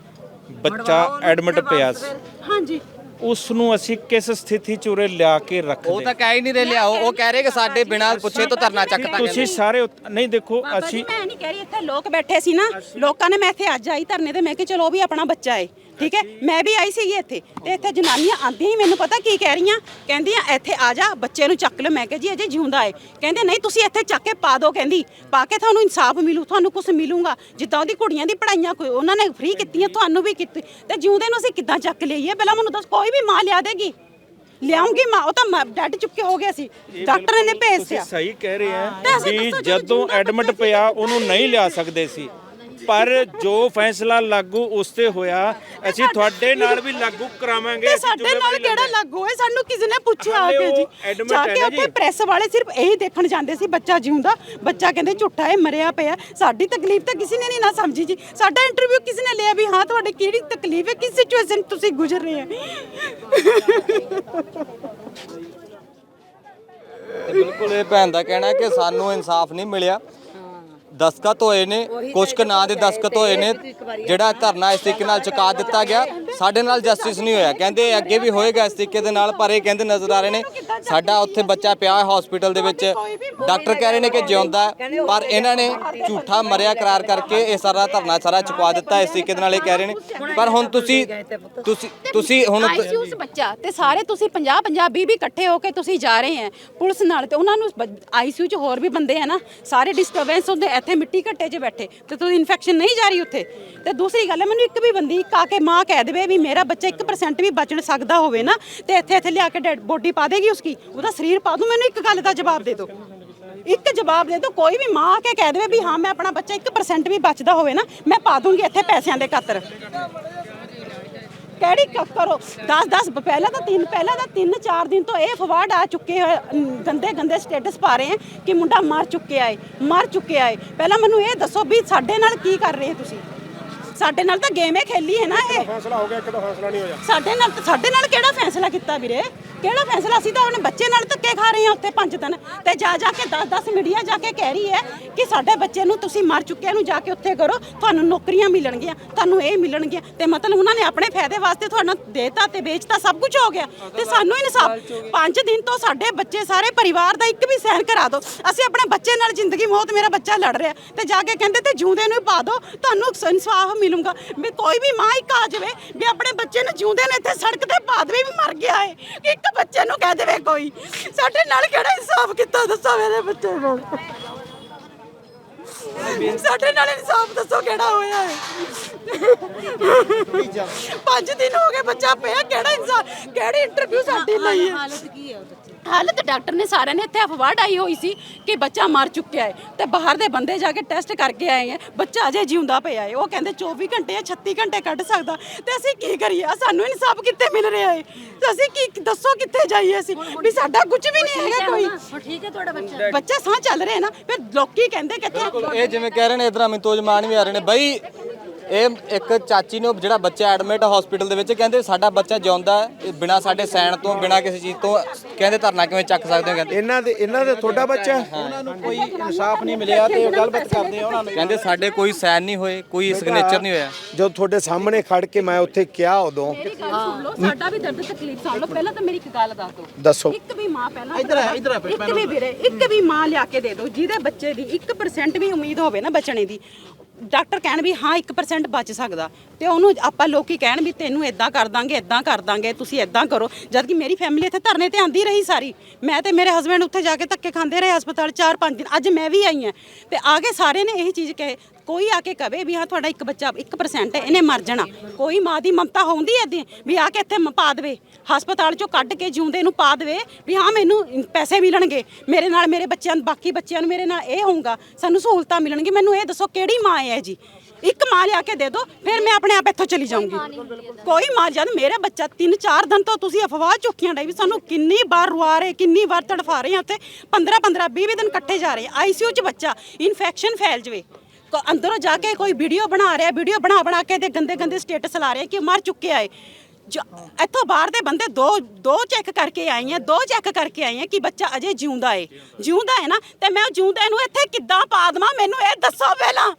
ਬੱਚਾ ਐਡਮਿਟ ਪਿਆ ਸੀ। ਹਾਂਜੀ। ਉਸ ਨੂੰ ਅਸੀਂ ਕਿਸ ਸਥਿਤੀ ਚ ਉਰੇ ਲਿਆ ਕੇ ਉਹ ਰੱਖਦੇ ਤਾਂ ਕਹਿ ਹੀ ਨਹੀਂ ਰਹੇ ਲਿਆਓ। ਉਹ ਕਹਿ ਰਹੇ ਕਿ ਸਾਡੇ ਬਿਨਾਂ ਪੁੱਛੇ ਤੋਂ ਧਰਨਾ ਚੱਕਤਾ ਤੁਸੀਂ ਸਾਰੇ ਉੱਤ- ਨਹੀਂ ਦੇਖੋ ਬਾਬਾ ਜੀ ਅਸੀਂ ਮੈਂ ਨਹੀਂ ਕਹਿ ਰਹੀ ਇੱਥੇ ਲੋਕ ਬੈਠੇ ਸੀ ਨਾ। ਲੋਕਾਂ ਨੇ ਮੈਂ ਇੱਥੇ ਅੱਜ ਆਈ ਧਰਨੇ ਤੇ ਮੈਂ ਕਿ ਚਲੋ ਉਹ ਵੀ ਆਪਣਾ ਬੱਚਾ ਏ। ਠੀਕ ਹੈ? ਮੈਂ ਵੀ ਆਈ ਸੀਗੀ ਇੱਥੇ ਤੇ ਇੱਥੇ ਜਨਾਨੀਆਂ ਆਂਦੀਆਂ ਹੀ ਮੈਨੂੰ ਪਤਾ ਕੀ ਕਹਿ ਰਹੀਆਂ? ਕਹਿੰਦੀਆਂ ਇੱਥੇ ਆ ਜਾ ਬੱਚੇ ਨੂੰ ਚੱਕ ਲਓ ਮੈਂ ਕਿਹਾ ਜੀ ਅਜੇ ਜਿਉਂਦਾ ਏ। ਕਹਿੰਦੇ ਨਹੀਂ ਤੁਸੀਂ ਇੱਥੇ ਚੱਕ ਕੇ ਪਾ ਦਿਓ। ਕਹਿੰਦੀ ਪਾ ਕੇ ਤੁਹਾਨੂੰ ਇਨਸਾਫ ਮਿਲੂ ਤੁਹਾਨੂੰ ਕੁਝ ਮਿਲੂਗਾ। ਜਿੱਦਾਂ ਉਹਦੀ ਕੁੜੀਆਂ ਦੀ ਪੜਾਈਆਂ ਕੋਈ ਉਹਨਾਂ ਨੇ ਫ੍ਰੀ ਕੀਤੀਆਂ ਤੁਹਾਨੂੰ ਵੀ ਕੀਤੀ ਤੇ ਜਿਉਂਦੇ ਨੂੰ ਅਸੀਂ ਕਿੱਦਾਂ ਚੱਕ ਲਈਏ? ਪਹਿਲਾਂ ਮੈਨੂੰ ਦੱਸ ਕੋਈ ਵੀ ਮਾਂ ਲਿਆ ਦੇਗੀ। ਲਿਆਉਂਗੀ ਮਾਂ ਉਹ ਤਾਂ ਡੈਡ ਚੁੱਕੇ ਹੋ ਗਿਆ ਸੀ ਡਾਕਟਰ ਨੇ ਭੇਜ ਤੁਸੀਂ ਦਿਆ ਸਹੀ ਕਹਿ ਰਹੇ ਆ ਵੀ ਜਦੋਂ ਐਡਮਿਟ ਪਿਆ ਉਹਨੂੰ ਨਹੀਂ ਲਿਆ ਸਕਦੇ ਸੀ। ਪਰ ਜੋ ਫੈਸਲਾ ਲਾਗੂ ਉਸ ਤੇ ਹੋਇਆ ਅਸੀਂ ਤੁਹਾਡੇ ਨਾਲ ਵੀ ਲਾਗੂ ਕਰਾਵਾਂਗੇ ਤੇ ਸਾਡੇ ਨਾਲ ਕਿਹੜਾ। ਲੱਗੂ। ਹੈ ਸਾਨੂੰ ਕਿਸੇ ਨੇ ਪੁੱਛਿਆ ਆ ਕੇ ਜੀ। ਜਾ ਕੇ ਉੱਥੇ। ਪ੍ਰੈਸ ਵਾਲੇ ਸਿਰਫ ਇਹੀ ਦੇਖਣ ਜਾਂਦੇ ਸੀ ਬੱਚਾ ਜਿਉਂਦਾ ਬੱਚਾ ਕਹਿੰਦੇ ਝੂਠਾ ਹੈ ਮਰਿਆ ਪਿਆ। ਸਾਡੀ ਤਕਲੀਫ ਤਾਂ ਕਿਸੇ ਨੇ ਨਹੀਂ ਨਾ ਸਮਝੀ ਜੀ। ਸਾਡਾ ਇੰਟਰਵਿਊ ਕਿਸੇ ਨੇ ਲਿਆ ਵੀ ਹਾਂ ਤੁਹਾਡੇ ਕਿਹੜੀ ਤਕਲੀਫ ਹੈ? ਕਿਸ ਸਿਚੁਏਸ਼ਨ ਤੁਸੀਂ ਗੁਜ਼ਰ ਰਹੇ ਹੋ? ਬਿਲਕੁਲ ਇਹ ਭੈਣ ਦਾ ਕਹਿਣਾ ਹੈ ਕਿ ਸਾਨੂੰ ਇਨਸਾਫ ਨਹੀਂ ਮਿਲਿਆ। ਦਸਖਤ ਹੋਏ ਨੇ ਕੁਛ ਕੁ ਨਾਂ ਦੇ ਦਸਖਤ ਹੋਏ ਨੇ ਜਿਹੜਾ ਧਰਨਾ ਇਸ ਤਰੀਕੇ ਨਾਲ ਚੁਕਾ ਦਿੱਤਾ ਗਿਆ ਸਾਡੇ ਨਾਲ ਜਸਟਿਸ ਨਹੀਂ ਹੋਇਆ। ਕਹਿੰਦੇ ਅੱਗੇ ਵੀ ਹੋਏਗਾ ਇਸ ਤਰੀਕੇ ਦੇ ਨਾਲ ਪਰ ਇਹ ਕਹਿੰਦੇ ਨਜ਼ਰ ਆ ਰਹੇ ਨੇ ਸਾਡਾ ਉੱਥੇ ਬੱਚਾ ਪਿਆ ਹੈ ਹਸਪੀਟਲ ਦੇ ਵਿੱਚ। ਡਾਕਟਰ ਕਹਿ ਰਹੇ ਨੇ ਕਿ ਜਿਉਂਦਾ ਹੈ, ਪਰ ਇਹਨਾਂ ਨੇ ਝੂਠਾ ਮਰਿਆ ਕਰਾਰ ਕਰਕੇ ਇਹ ਸਾਰਾ ਧਰਨਾ ਸਾਰਾ ਚੁਕਾ ਦਿੱਤਾ ਇਸ ਤਰੀਕੇ ਦੇ ਨਾਲ ਇਹ ਕਹਿ ਰਹੇ ਨੇ। ਪਰ ਹੁਣ ਤੁਸੀਂ ਤੁਸੀਂ ਤੁਸੀਂ ਹੁਣ ਆਈਸੀਯੂ ਚ ਬੱਚਾ ਤੇ ਸਾਰੇ ਤੁਸੀਂ 50 50 20 20 ਇਕੱਠੇ ਹੋ ਕੇ ਤੁਸੀਂ ਜਾ ਰਹੇ ਹੈ। ਪੁਲਿਸ ਨਾਲ ਤੇ ਉਹਨਾਂ ਨੂੰ ਆਈਸੀਯੂ ਚ ਹੋਰ ਵੀ ਬੰਦੇ ਆ ਨਾ ਸਾਰੇ ਡਿਸਟਰਬੈਂਸ ਹੁੰਦੇ ਇੱਥੇ ਮਿੱਟੀ ਘੱਟੇ 'ਚ ਬੈਠੇ ਤੇ ਤੁਸੀਂ ਇਨਫੈਕਸ਼ਨ ਨਹੀਂ ਜਾ ਰਹੀ ਉੱਥੇ। ਤੇ ਦੂਸਰੀ ਗੱਲ ਹੈ, ਮੈਨੂੰ ਇੱਕ ਵੀ ਬੰਦੀ ਇੱਕ ਆ ਕੇ ਮਾਂ ਕਹਿ ਦੇਵੇ ਵੀ ਮੇਰਾ ਬੱਚਾ 1% ਵੀ ਬਚਣ ਸਕਦਾ ਹੋਵੇ ਨਾ, ਤੇ ਇੱਥੇ ਇੱਥੇ ਲਿਆ ਕੇ ਡੈਡ ਬੋਡੀ ਪਾ ਦੇਗੀ ਉਸकी ਉਹਦਾ ਸਰੀਰ ਪਾ ਦੂੰ, ਮੈਨੂੰ ਇੱਕ ਗੱਲ ਦਾ ਜਵਾਬ ਦੇ ਦਿਓ। ਇੱਕ ਜਵਾਬ ਦੇ ਦਿਓ, ਕੋਈ ਵੀ ਮਾਂ ਆ ਕੇ ਕਹਿ ਦੇਵੇ ਵੀ ਹਾਂ, ਮੈਂ ਆਪਣਾ ਬੱਚਾ 1% ਵੀ ਬਚਦਾ ਹੋਵੇ ਨਾ, ਮੈਂ ਪਾ ਦੂੰਗੀ ਇੱਥੇ ਪੈਸਿਆਂ ਦੇ ਖਾਤਰ। ਕਿਹੜੀ ਕਰੋ? 10 10 ਪਹਿਲਾਂ ਤਾਂ ਤਿੰਨ, ਪਹਿਲਾਂ ਤਾਂ 3 4 ਦਿਨ ਤੋਂ ਇਹ ਫਵਾੜ ਆ ਚੁੱਕੇ ਹੋਏ ਗੰਦੇ ਗੰਦੇ ਸਟੇਟਸ ਪਾ ਰਹੇ ਹੈ ਕਿ ਮੁੰਡਾ ਮਰ ਚੁੱਕਿਆ ਏ, ਮਰ ਚੁੱਕਿਆ ਏ। ਪਹਿਲਾਂ ਮੈਨੂੰ ਇਹ ਦੱਸੋ ਵੀ ਸਾਡੇ ਨਾਲ ਕੀ ਕਰ ਰਹੇ ਤੁਸੀਂ? ਸਾਡੇ ਨਾਲ ਤਾਂ ਗੇਮ ਹੀ ਖੇਲੀ ਹੈ ਨਾ ਇਹ। ਫੈਸਲਾ ਹੋ ਗਿਆ ਇੱਕ ਤਾਂ ਫੈਸਲਾ ਨਹੀਂ ਹੋਇਆ। ਸਾਡੇ ਨਾਲ ਸਾਡੇ ਨਾਲ ਕਿਹੜਾ ਫੈਸਲਾ ਕੀਤਾ ਵੀਰੇ? ਕਿਹੜਾ ਫੈਸਲਾ? ਅਸੀਂ ਤਾਂ ਆਪਣੇ ਬੱਚੇ ਨਾਲ ਧੱਕੇ ਖਾ ਰਹੇ ਹਾਂ ਉੱਥੇ ਪੰਜ ਦਿਨ। ਤੇ ਜਾ ਜਾ ਕੇ 10 10 ਮੀਡੀਆ ਜਾ ਕੇ ਕਹਿ ਰਹੀ ਹੈ ਕਿ ਸਾਡੇ ਬੱਚੇ ਨੂੰ ਤੁਸੀਂ ਮਰ ਚੁੱਕਿਆਂ ਨੂੰ ਜਾ ਕੇ ਉੱਥੇ ਕਰੋ ਤੁਹਾਨੂੰ ਨੌਕਰੀਆਂ ਮਿਲਣਗੀਆਂ ਤੁਹਾਨੂੰ ਇਹ ਮਿਲਣਗੀਆਂ। ਤੇ ਮਤਲਬ ਉਹਨਾਂ ਨੇ ਆਪਣੇ ਫਾਇਦੇ ਵਾਸਤੇ ਤੁਹਾਨੂੰ ਦੇਤਾ ਤੇ ਵੇਚਤਾ ਸਭ ਕੁਝ ਹੋ ਗਿਆ। ਤੇ ਸਾਨੂੰ ਇਨਸਾਫ ਪੰਜ ਦਿਨ ਤੋਂ ਸਾਡੇ ਬੱਚੇ ਸਾਰੇ ਪਰਿਵਾਰ ਦਾ ਇੱਕ ਵੀ ਸਹਿਨ ਕਰਾ ਦਿਓ। ਅਸੀਂ ਆਪਣੇ ਬੱਚੇ ਨਾਲ ਜ਼ਿੰਦਗੀ ਮੌਤ ਮੇਰਾ ਬੱਚਾ ਲੜ ਰਿਹਾ। ਤੇ ਜਾ ਕੇ ਕਹਿੰਦੇ ਤੇ ਜਿਉਂਦੇ ਨੂੰ ਪਾ ਦਿਓ। ਤੁਹਾਨੂੰ ਇਨਸਾਫ ਮਿਲੂਗਾ ਵੀ ਕੋਈ ਵੀ ਮਾਂ ਇੱਕ ਆ ਜਾਵੇ, ਵੀ ਆਪਣੇ ਬੱਚੇ ਨੂੰ ਜਿਉਂਦੇ ਨੂੰ ਇੱਥੇ ਸੜਕ ਤੇ ਪਾ ਦੇਵੇ ਵੀ ਮਰ ਗਿਆ ਹੈ ਇੱਕ ਬੱਚੇ ਨੂੰ ਕਹਿ ਦੇਵੇ ਕੋਈ। ਸਾਡੇ ਨਾਲ ਕਿਹੜਾ ਇਨਸਾਫ ਕੀਤਾ ਦੱਸੋ ਮੇਰੇ ਬੱਚੇ ਨੂੰ? ਸਾਡੇ ਨਾਲ ਇਨਸਾਫ ਦੱਸੋ ਕਿਹੜਾ ਹੋਇਆ ਹੈ ਪੰਜ ਦਿਨ ਹੋ ਗਏ ਬੱਚਾ ਪਿਆ, ਕਿਹੜਾ ਇਨਸਾਫ ਕਿਹੜੀ ਇੰਟਰਵਿਊ ਸਾਡੀ ਲਈ ਹੈ ਹਾਲਤ ਕੀ ਹੈ ਉਹ ਬੱਚੇ ਹਾਲਤ ਡਾਕਟਰ ਨੇ ਸਾਰਿਆਂ ਨੇ ਇੱਥੇ ਅਫਵਾਹ ਆਈ ਹੋਈ ਸੀ ਕਿ ਬੱਚਾ ਮਰ ਚੁੱਕਿਆ ਹੈ ਤੇ ਬਾਹਰ ਦੇ ਬੰਦੇ ਜਾ ਕੇ ਟੈਸਟ ਕਰਕੇ ਆਏ ਹੈ। ਬੱਚਾ ਅਜੇ ਜਿਉਂਦਾ ਪਿਆ ਹੈ। ਉਹ ਕਹਿੰਦੇ 24 ਘੰਟੇ ਜਾਂ 36 ਘੰਟੇ ਕੱਢ ਸਕਦਾ। ਤੇ ਅਸੀਂ ਕੀ ਕਰੀਏ? ਸਾਨੂੰ ਇਨਸਾਫ ਕਿੱਥੇ ਮਿਲ ਰਿਹਾ ਹੈ? ਤੇ ਅਸੀਂ ਕੀ ਦੱਸੋ ਕਿੱਥੇ ਜਾਈਏ ਅਸੀਂ? ਵੀ ਸਾਡਾ ਕੁਝ ਵੀ ਨਹੀਂ ਹੈਗਾ ਕੋਈ। ਠੀਕ ਹੈ ਤੁਹਾਡਾ ਬੱਚਾ? ਬੱਚਾ ਸਾਹ ਚੱਲ ਰਿਹਾ ਨਾ। ਫਿਰ ਲੋਕੀ ਕਹਿੰਦੇ ਕਿੱਥੇ ਇਹ ਜਿਵੇਂ ਕਹਿ ਰਹੇ ਨੇ ਇਧਰ ਅਮਿਤੋਜ ਮਾਨ ਵੀ ਆ ਰਹੇ ਨੇ ਬਈ ਇਹ ਇੱਕ ਚਾਚੀ ਨੂੰ ਜਿਹੜਾ ਬੱਚਾ ਐਡਮਿਟ ਹਸਪੀਟਲ ਦੇ ਵਿੱਚ ਕਹਿੰਦੇ ਸਾਡਾ ਬੱਚਾ ਜਿਉਂਦਾ ਹੈ ਬਿਨਾ ਸਾਡੇ ਸੈਨ ਤੋਂ ਬਿਨਾ ਕਿਸੇ ਚੀਜ਼ ਤੋਂ ਕਹਿੰਦੇ ਧਰਨਾ ਕਿਵੇਂ ਚੱਕ ਸਕਦੇ ਹੋ ਕਹਿੰਦੇ। ਇਹਨਾਂ ਦੇ ਇਹਨਾਂ ਦੇ ਤੁਹਾਡਾ ਬੱਚਾ? ਹੈ? ਉਹਨਾਂ ਨੂੰ ਕੋਈ ਇਨਸਾਫ ਨਹੀਂ ਮਿਲਿਆ ਤੇ ਉਹ ਗੱਲਬਾਤ ਕਰਦੇ ਆ ਉਹਨਾਂ ਨੂੰ। ਕਹਿੰਦੇ ਸਾਡੇ ਕੋਈ ਸੈਨ ਨਹੀਂ ਹੋਏ ਕੋਈ ਸਿਗਨੇਚਰ ਨਹੀਂ ਹੋਇਆ। ਜਦੋਂ ਤੁਹਾਡੇ ਸਾਹਮਣੇ ਖੜ ਕੇ ਮੈਂ ਉੱਥੇ ਕਿਹਾ ਉਦੋਂ। ਮੇਰੀ ਗੱਲ ਸੁਣ ਲਓ ਸਾਡਾ ਵੀ ਦਰਦ ਤਕਲੀਫ ਸੁਣ ਲਓ। ਪਹਿਲਾਂ ਤਾਂ ਮੇਰੀ ਇੱਕ ਗੱਲ ਦੱਸ ਦਿਓ। ਦੱਸੋ। ਇੱਕ ਵੀ ਮਾਂ ਪਹਿਲਾਂ ਇੱਧਰ ਆ, ਇੱਧਰ ਆ, ਇੱਕ ਵੀ ਵੀਰੇ ਇੱਕ ਵੀ ਮਾਂ ਲਿਆ ਕੇ ਦੇ ਦਿਓ ਜਿਹਦੇ ਬੱਚੇ ਦੀ 1% ਵੀ ਉਮੀਦ ਹੋਵੇ ਨਾ ਬਚਣੇ ਦੀ। ਡਾਕਟਰ ਕਹਿਣ ਵੀ ਹਾਂ 1% ਬਚ ਸਕਦਾ। ਤੇ ਉਹਨੂੰ ਆਪਾਂ ਲੋਕੀ ਕਹਿਣ ਵੀ ਤੈਨੂੰ ਇਦਾਂ ਕਰ ਦਾਂਗੇ ਇਦਾਂ ਕਰ ਦਾਂਗੇ, ਤੁਸੀਂ ਇਦਾਂ ਕਰੋ। ਜਦ ਕਿ ਮੇਰੀ ਫੈਮਿਲੀ ਇੱਥੇ ਧਰਨੇ ਤੇ ਆਂਦੀ ਰਹੀ ਸਾਰੀ। ਮੈਂ ਤੇ ਮੇਰੇ ਹਸਬੰਡ ਉੱਥੇ ਜਾ ਕੇ ਧੱਕੇ ਖਾਂਦੇ ਰਹੇ ਹਸਪਤਾਲ 4-5 ਦਿਨ। ਅੱਜ ਮੈਂ ਵੀ ਆਈ ਹਾਂ। ਤੇ ਆ ਕੇ ਸਾਰੇ ਨੇ ਇਹੀ ਚੀਜ਼ ਕਹੇ ਕੋਈ ਆ ਕੇ ਕਵੇ ਵੀ ਹਾਂ, ਤੁਹਾਡਾ ਇੱਕ ਬੱਚਾ 1% ਹੈ, ਇਹਨੇ ਮਰ ਜਾਣਾ। ਕੋਈ ਮਾਂ ਦੀ ਮਮਤਾ ਹੁੰਦੀ ਐ ਏਦਾਂ ਵੀ ਆ ਕੇ ਇੱਥੇ ਪਾ ਦੇਵੇ। ਹਸਪਤਾਲ ਚੋਂ ਕੱਢ ਕੇ ਜਿਉਂਦੇ ਨੂੰ ਪਾ ਦੇਵੇ ਵੀ ਹਾਂ, ਮੈਨੂੰ ਪੈਸੇ ਮਿਲਣਗੇ। ਮੇਰੇ ਨਾਲ ਮੇਰੇ ਬੱਚਿਆਂ ਨੂੰ, ਬਾਕੀ ਬੱਚਿਆਂ ਨੂੰ ਮੇਰੇ ਨਾਲ ਇਹ ਹੋਊਗਾ, ਸਾਨੂੰ ਸਹੂਲਤਾਂ ਮਿਲਣਗੀਆਂ। ਮੈਨੂੰ ਇਹ ਦੱਸੋ ਕਿਹੜੀ ਮਾਂ ਹੈ ਜੀ? ਇੱਕ ਮਾਂ ਲਿਆ ਕੇ ਦੇ ਦਿਓ, ਫਿਰ ਮੈਂ ਆਪਣੇ ਆਪ ਇੱਥੋਂ ਚਲੀ ਜਾਊਂਗੀ। ਕੋਈ ਮਾਂ ਜਦ ਮੇਰੇ ਬੱਚਾ 3-4 ਦਿਨ ਤੋਂ ਤੁਸੀਂ ਅਫਵਾਹ ਚੁੱਕੀਆਂ ਡਈ ਵੀ ਸਾਨੂੰ ਕਿੰਨੀ ਵਾਰ ਰੁਆ ਰਹੇ, ਕਿੰਨੀ ਵਾਰ ਤੜਫਾ ਰਹੇ ਆ ਉੱਥੇ 15-15 20 ਦਿਨ ਇਕੱਠੇ ਜਾ ਰਹੇ। ਆਈਸੀਯੂ 'ਚ ਬੱਚਾ, ਇਨਫੈਕਸ਼ਨ ਫੈਲ ਜਵੇ। ਕੋ- ਅੰਦਰੋਂ ਜਾ ਕੇ ਕੋਈ ਵੀਡੀਓ ਬਣਾ ਰਿਹਾ ਵੀਡੀਓ ਬਣਾ ਬਣਾ ਕੇ ਤੇ ਗੰਦੇ ਗੰਦੇ ਸਟੇਟਸ ਲਾ ਰਿਹਾ ਕਿ ਮਰ ਚੁੱਕਿਆ ਹੈ ਜੋ- ਇੱਥੋਂ ਬਾਹਰ ਦੇ ਬੰਦੇ ਦੋ ਦੋ ਚੈੱਕ ਕਰਕੇ ਆਏ ਆ ਦੋ ਚੈੱਕ ਕਰਕੇ ਆਏ ਆ ਕਿ ਬੱਚਾ ਅਜੇ ਜਿਉਂਦਾ ਏ। ਜਿਉਂਦਾ ਹੈ ਨਾ ਤੇ ਮੈਂ ਉਹ ਜਿਉਂਦੇ ਨੂੰ ਇੱਥੇ ਕਿੱਦਾਂ ਪਾ ਦੇਵਾਂ? ਮੈਨੂੰ ਇਹ ਦੱਸੋ ਪਹਿਲਾਂ।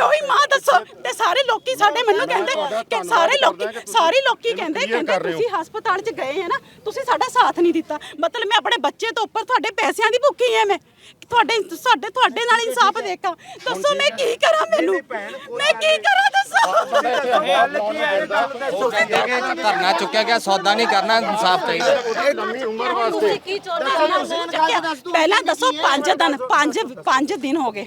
ਕੋਈ ਮਾਂ ਦੱਸੋ। ਤੇ ਸਾਰੇ ਲੋਕੀ ਸਾਡੇ ਮੈਨੂੰ ਕਹਿੰਦੇ ਕਿ ਸਾਰੇ ਲੋਕੀ ਸਾਰੇ ਲੋਕੀ ਕਹਿੰਦੇ ਕਹਿੰਦੇ ਤੁਸੀਂ ਹਸਪਤਾਲ 'ਚ ਗਏ ਹੈ ਨਾ ਤੁਸੀਂ ਸਾਡਾ ਸਾਥ ਨਹੀਂ ਦਿੱਤਾ। ਮਤਲਬ ਮੈਂ ਆਪਣੇ ਬੱਚੇ ਤੋਂ ਉੱਪਰ ਤੁਹਾਡੇ ਪੈਸਿਆਂ ਦੀ ਭੁੱਖੀ ਐ ਮੈਂ। ਤੁਹਾਡੇ ਸਾਡੇ ਤੁਹਾਡੇ ਨਾਲ ਇਨਸਾਫ ਦੇਖਾਂ। ਦੱਸੋ ਮੈਂ ਕੀ ਕਰਾਂ ਮੈਨੂੰ? ਮੈਂ ਕੀ ਕਰਾਂ ਧਰਨਾ ਚੁੱਕਿਆ ਗਿਆ ਸੌਦਾ ਨਹੀਂ ਕਰਨਾ ਇਨਸਾਫ ਚਾਹੀਦਾ। ਕੀ ਪਹਿਲਾਂ ਦੱਸੋ 5 ਦਿਨ 5 5 ਦਿਨ ਹੋ ਗਏ।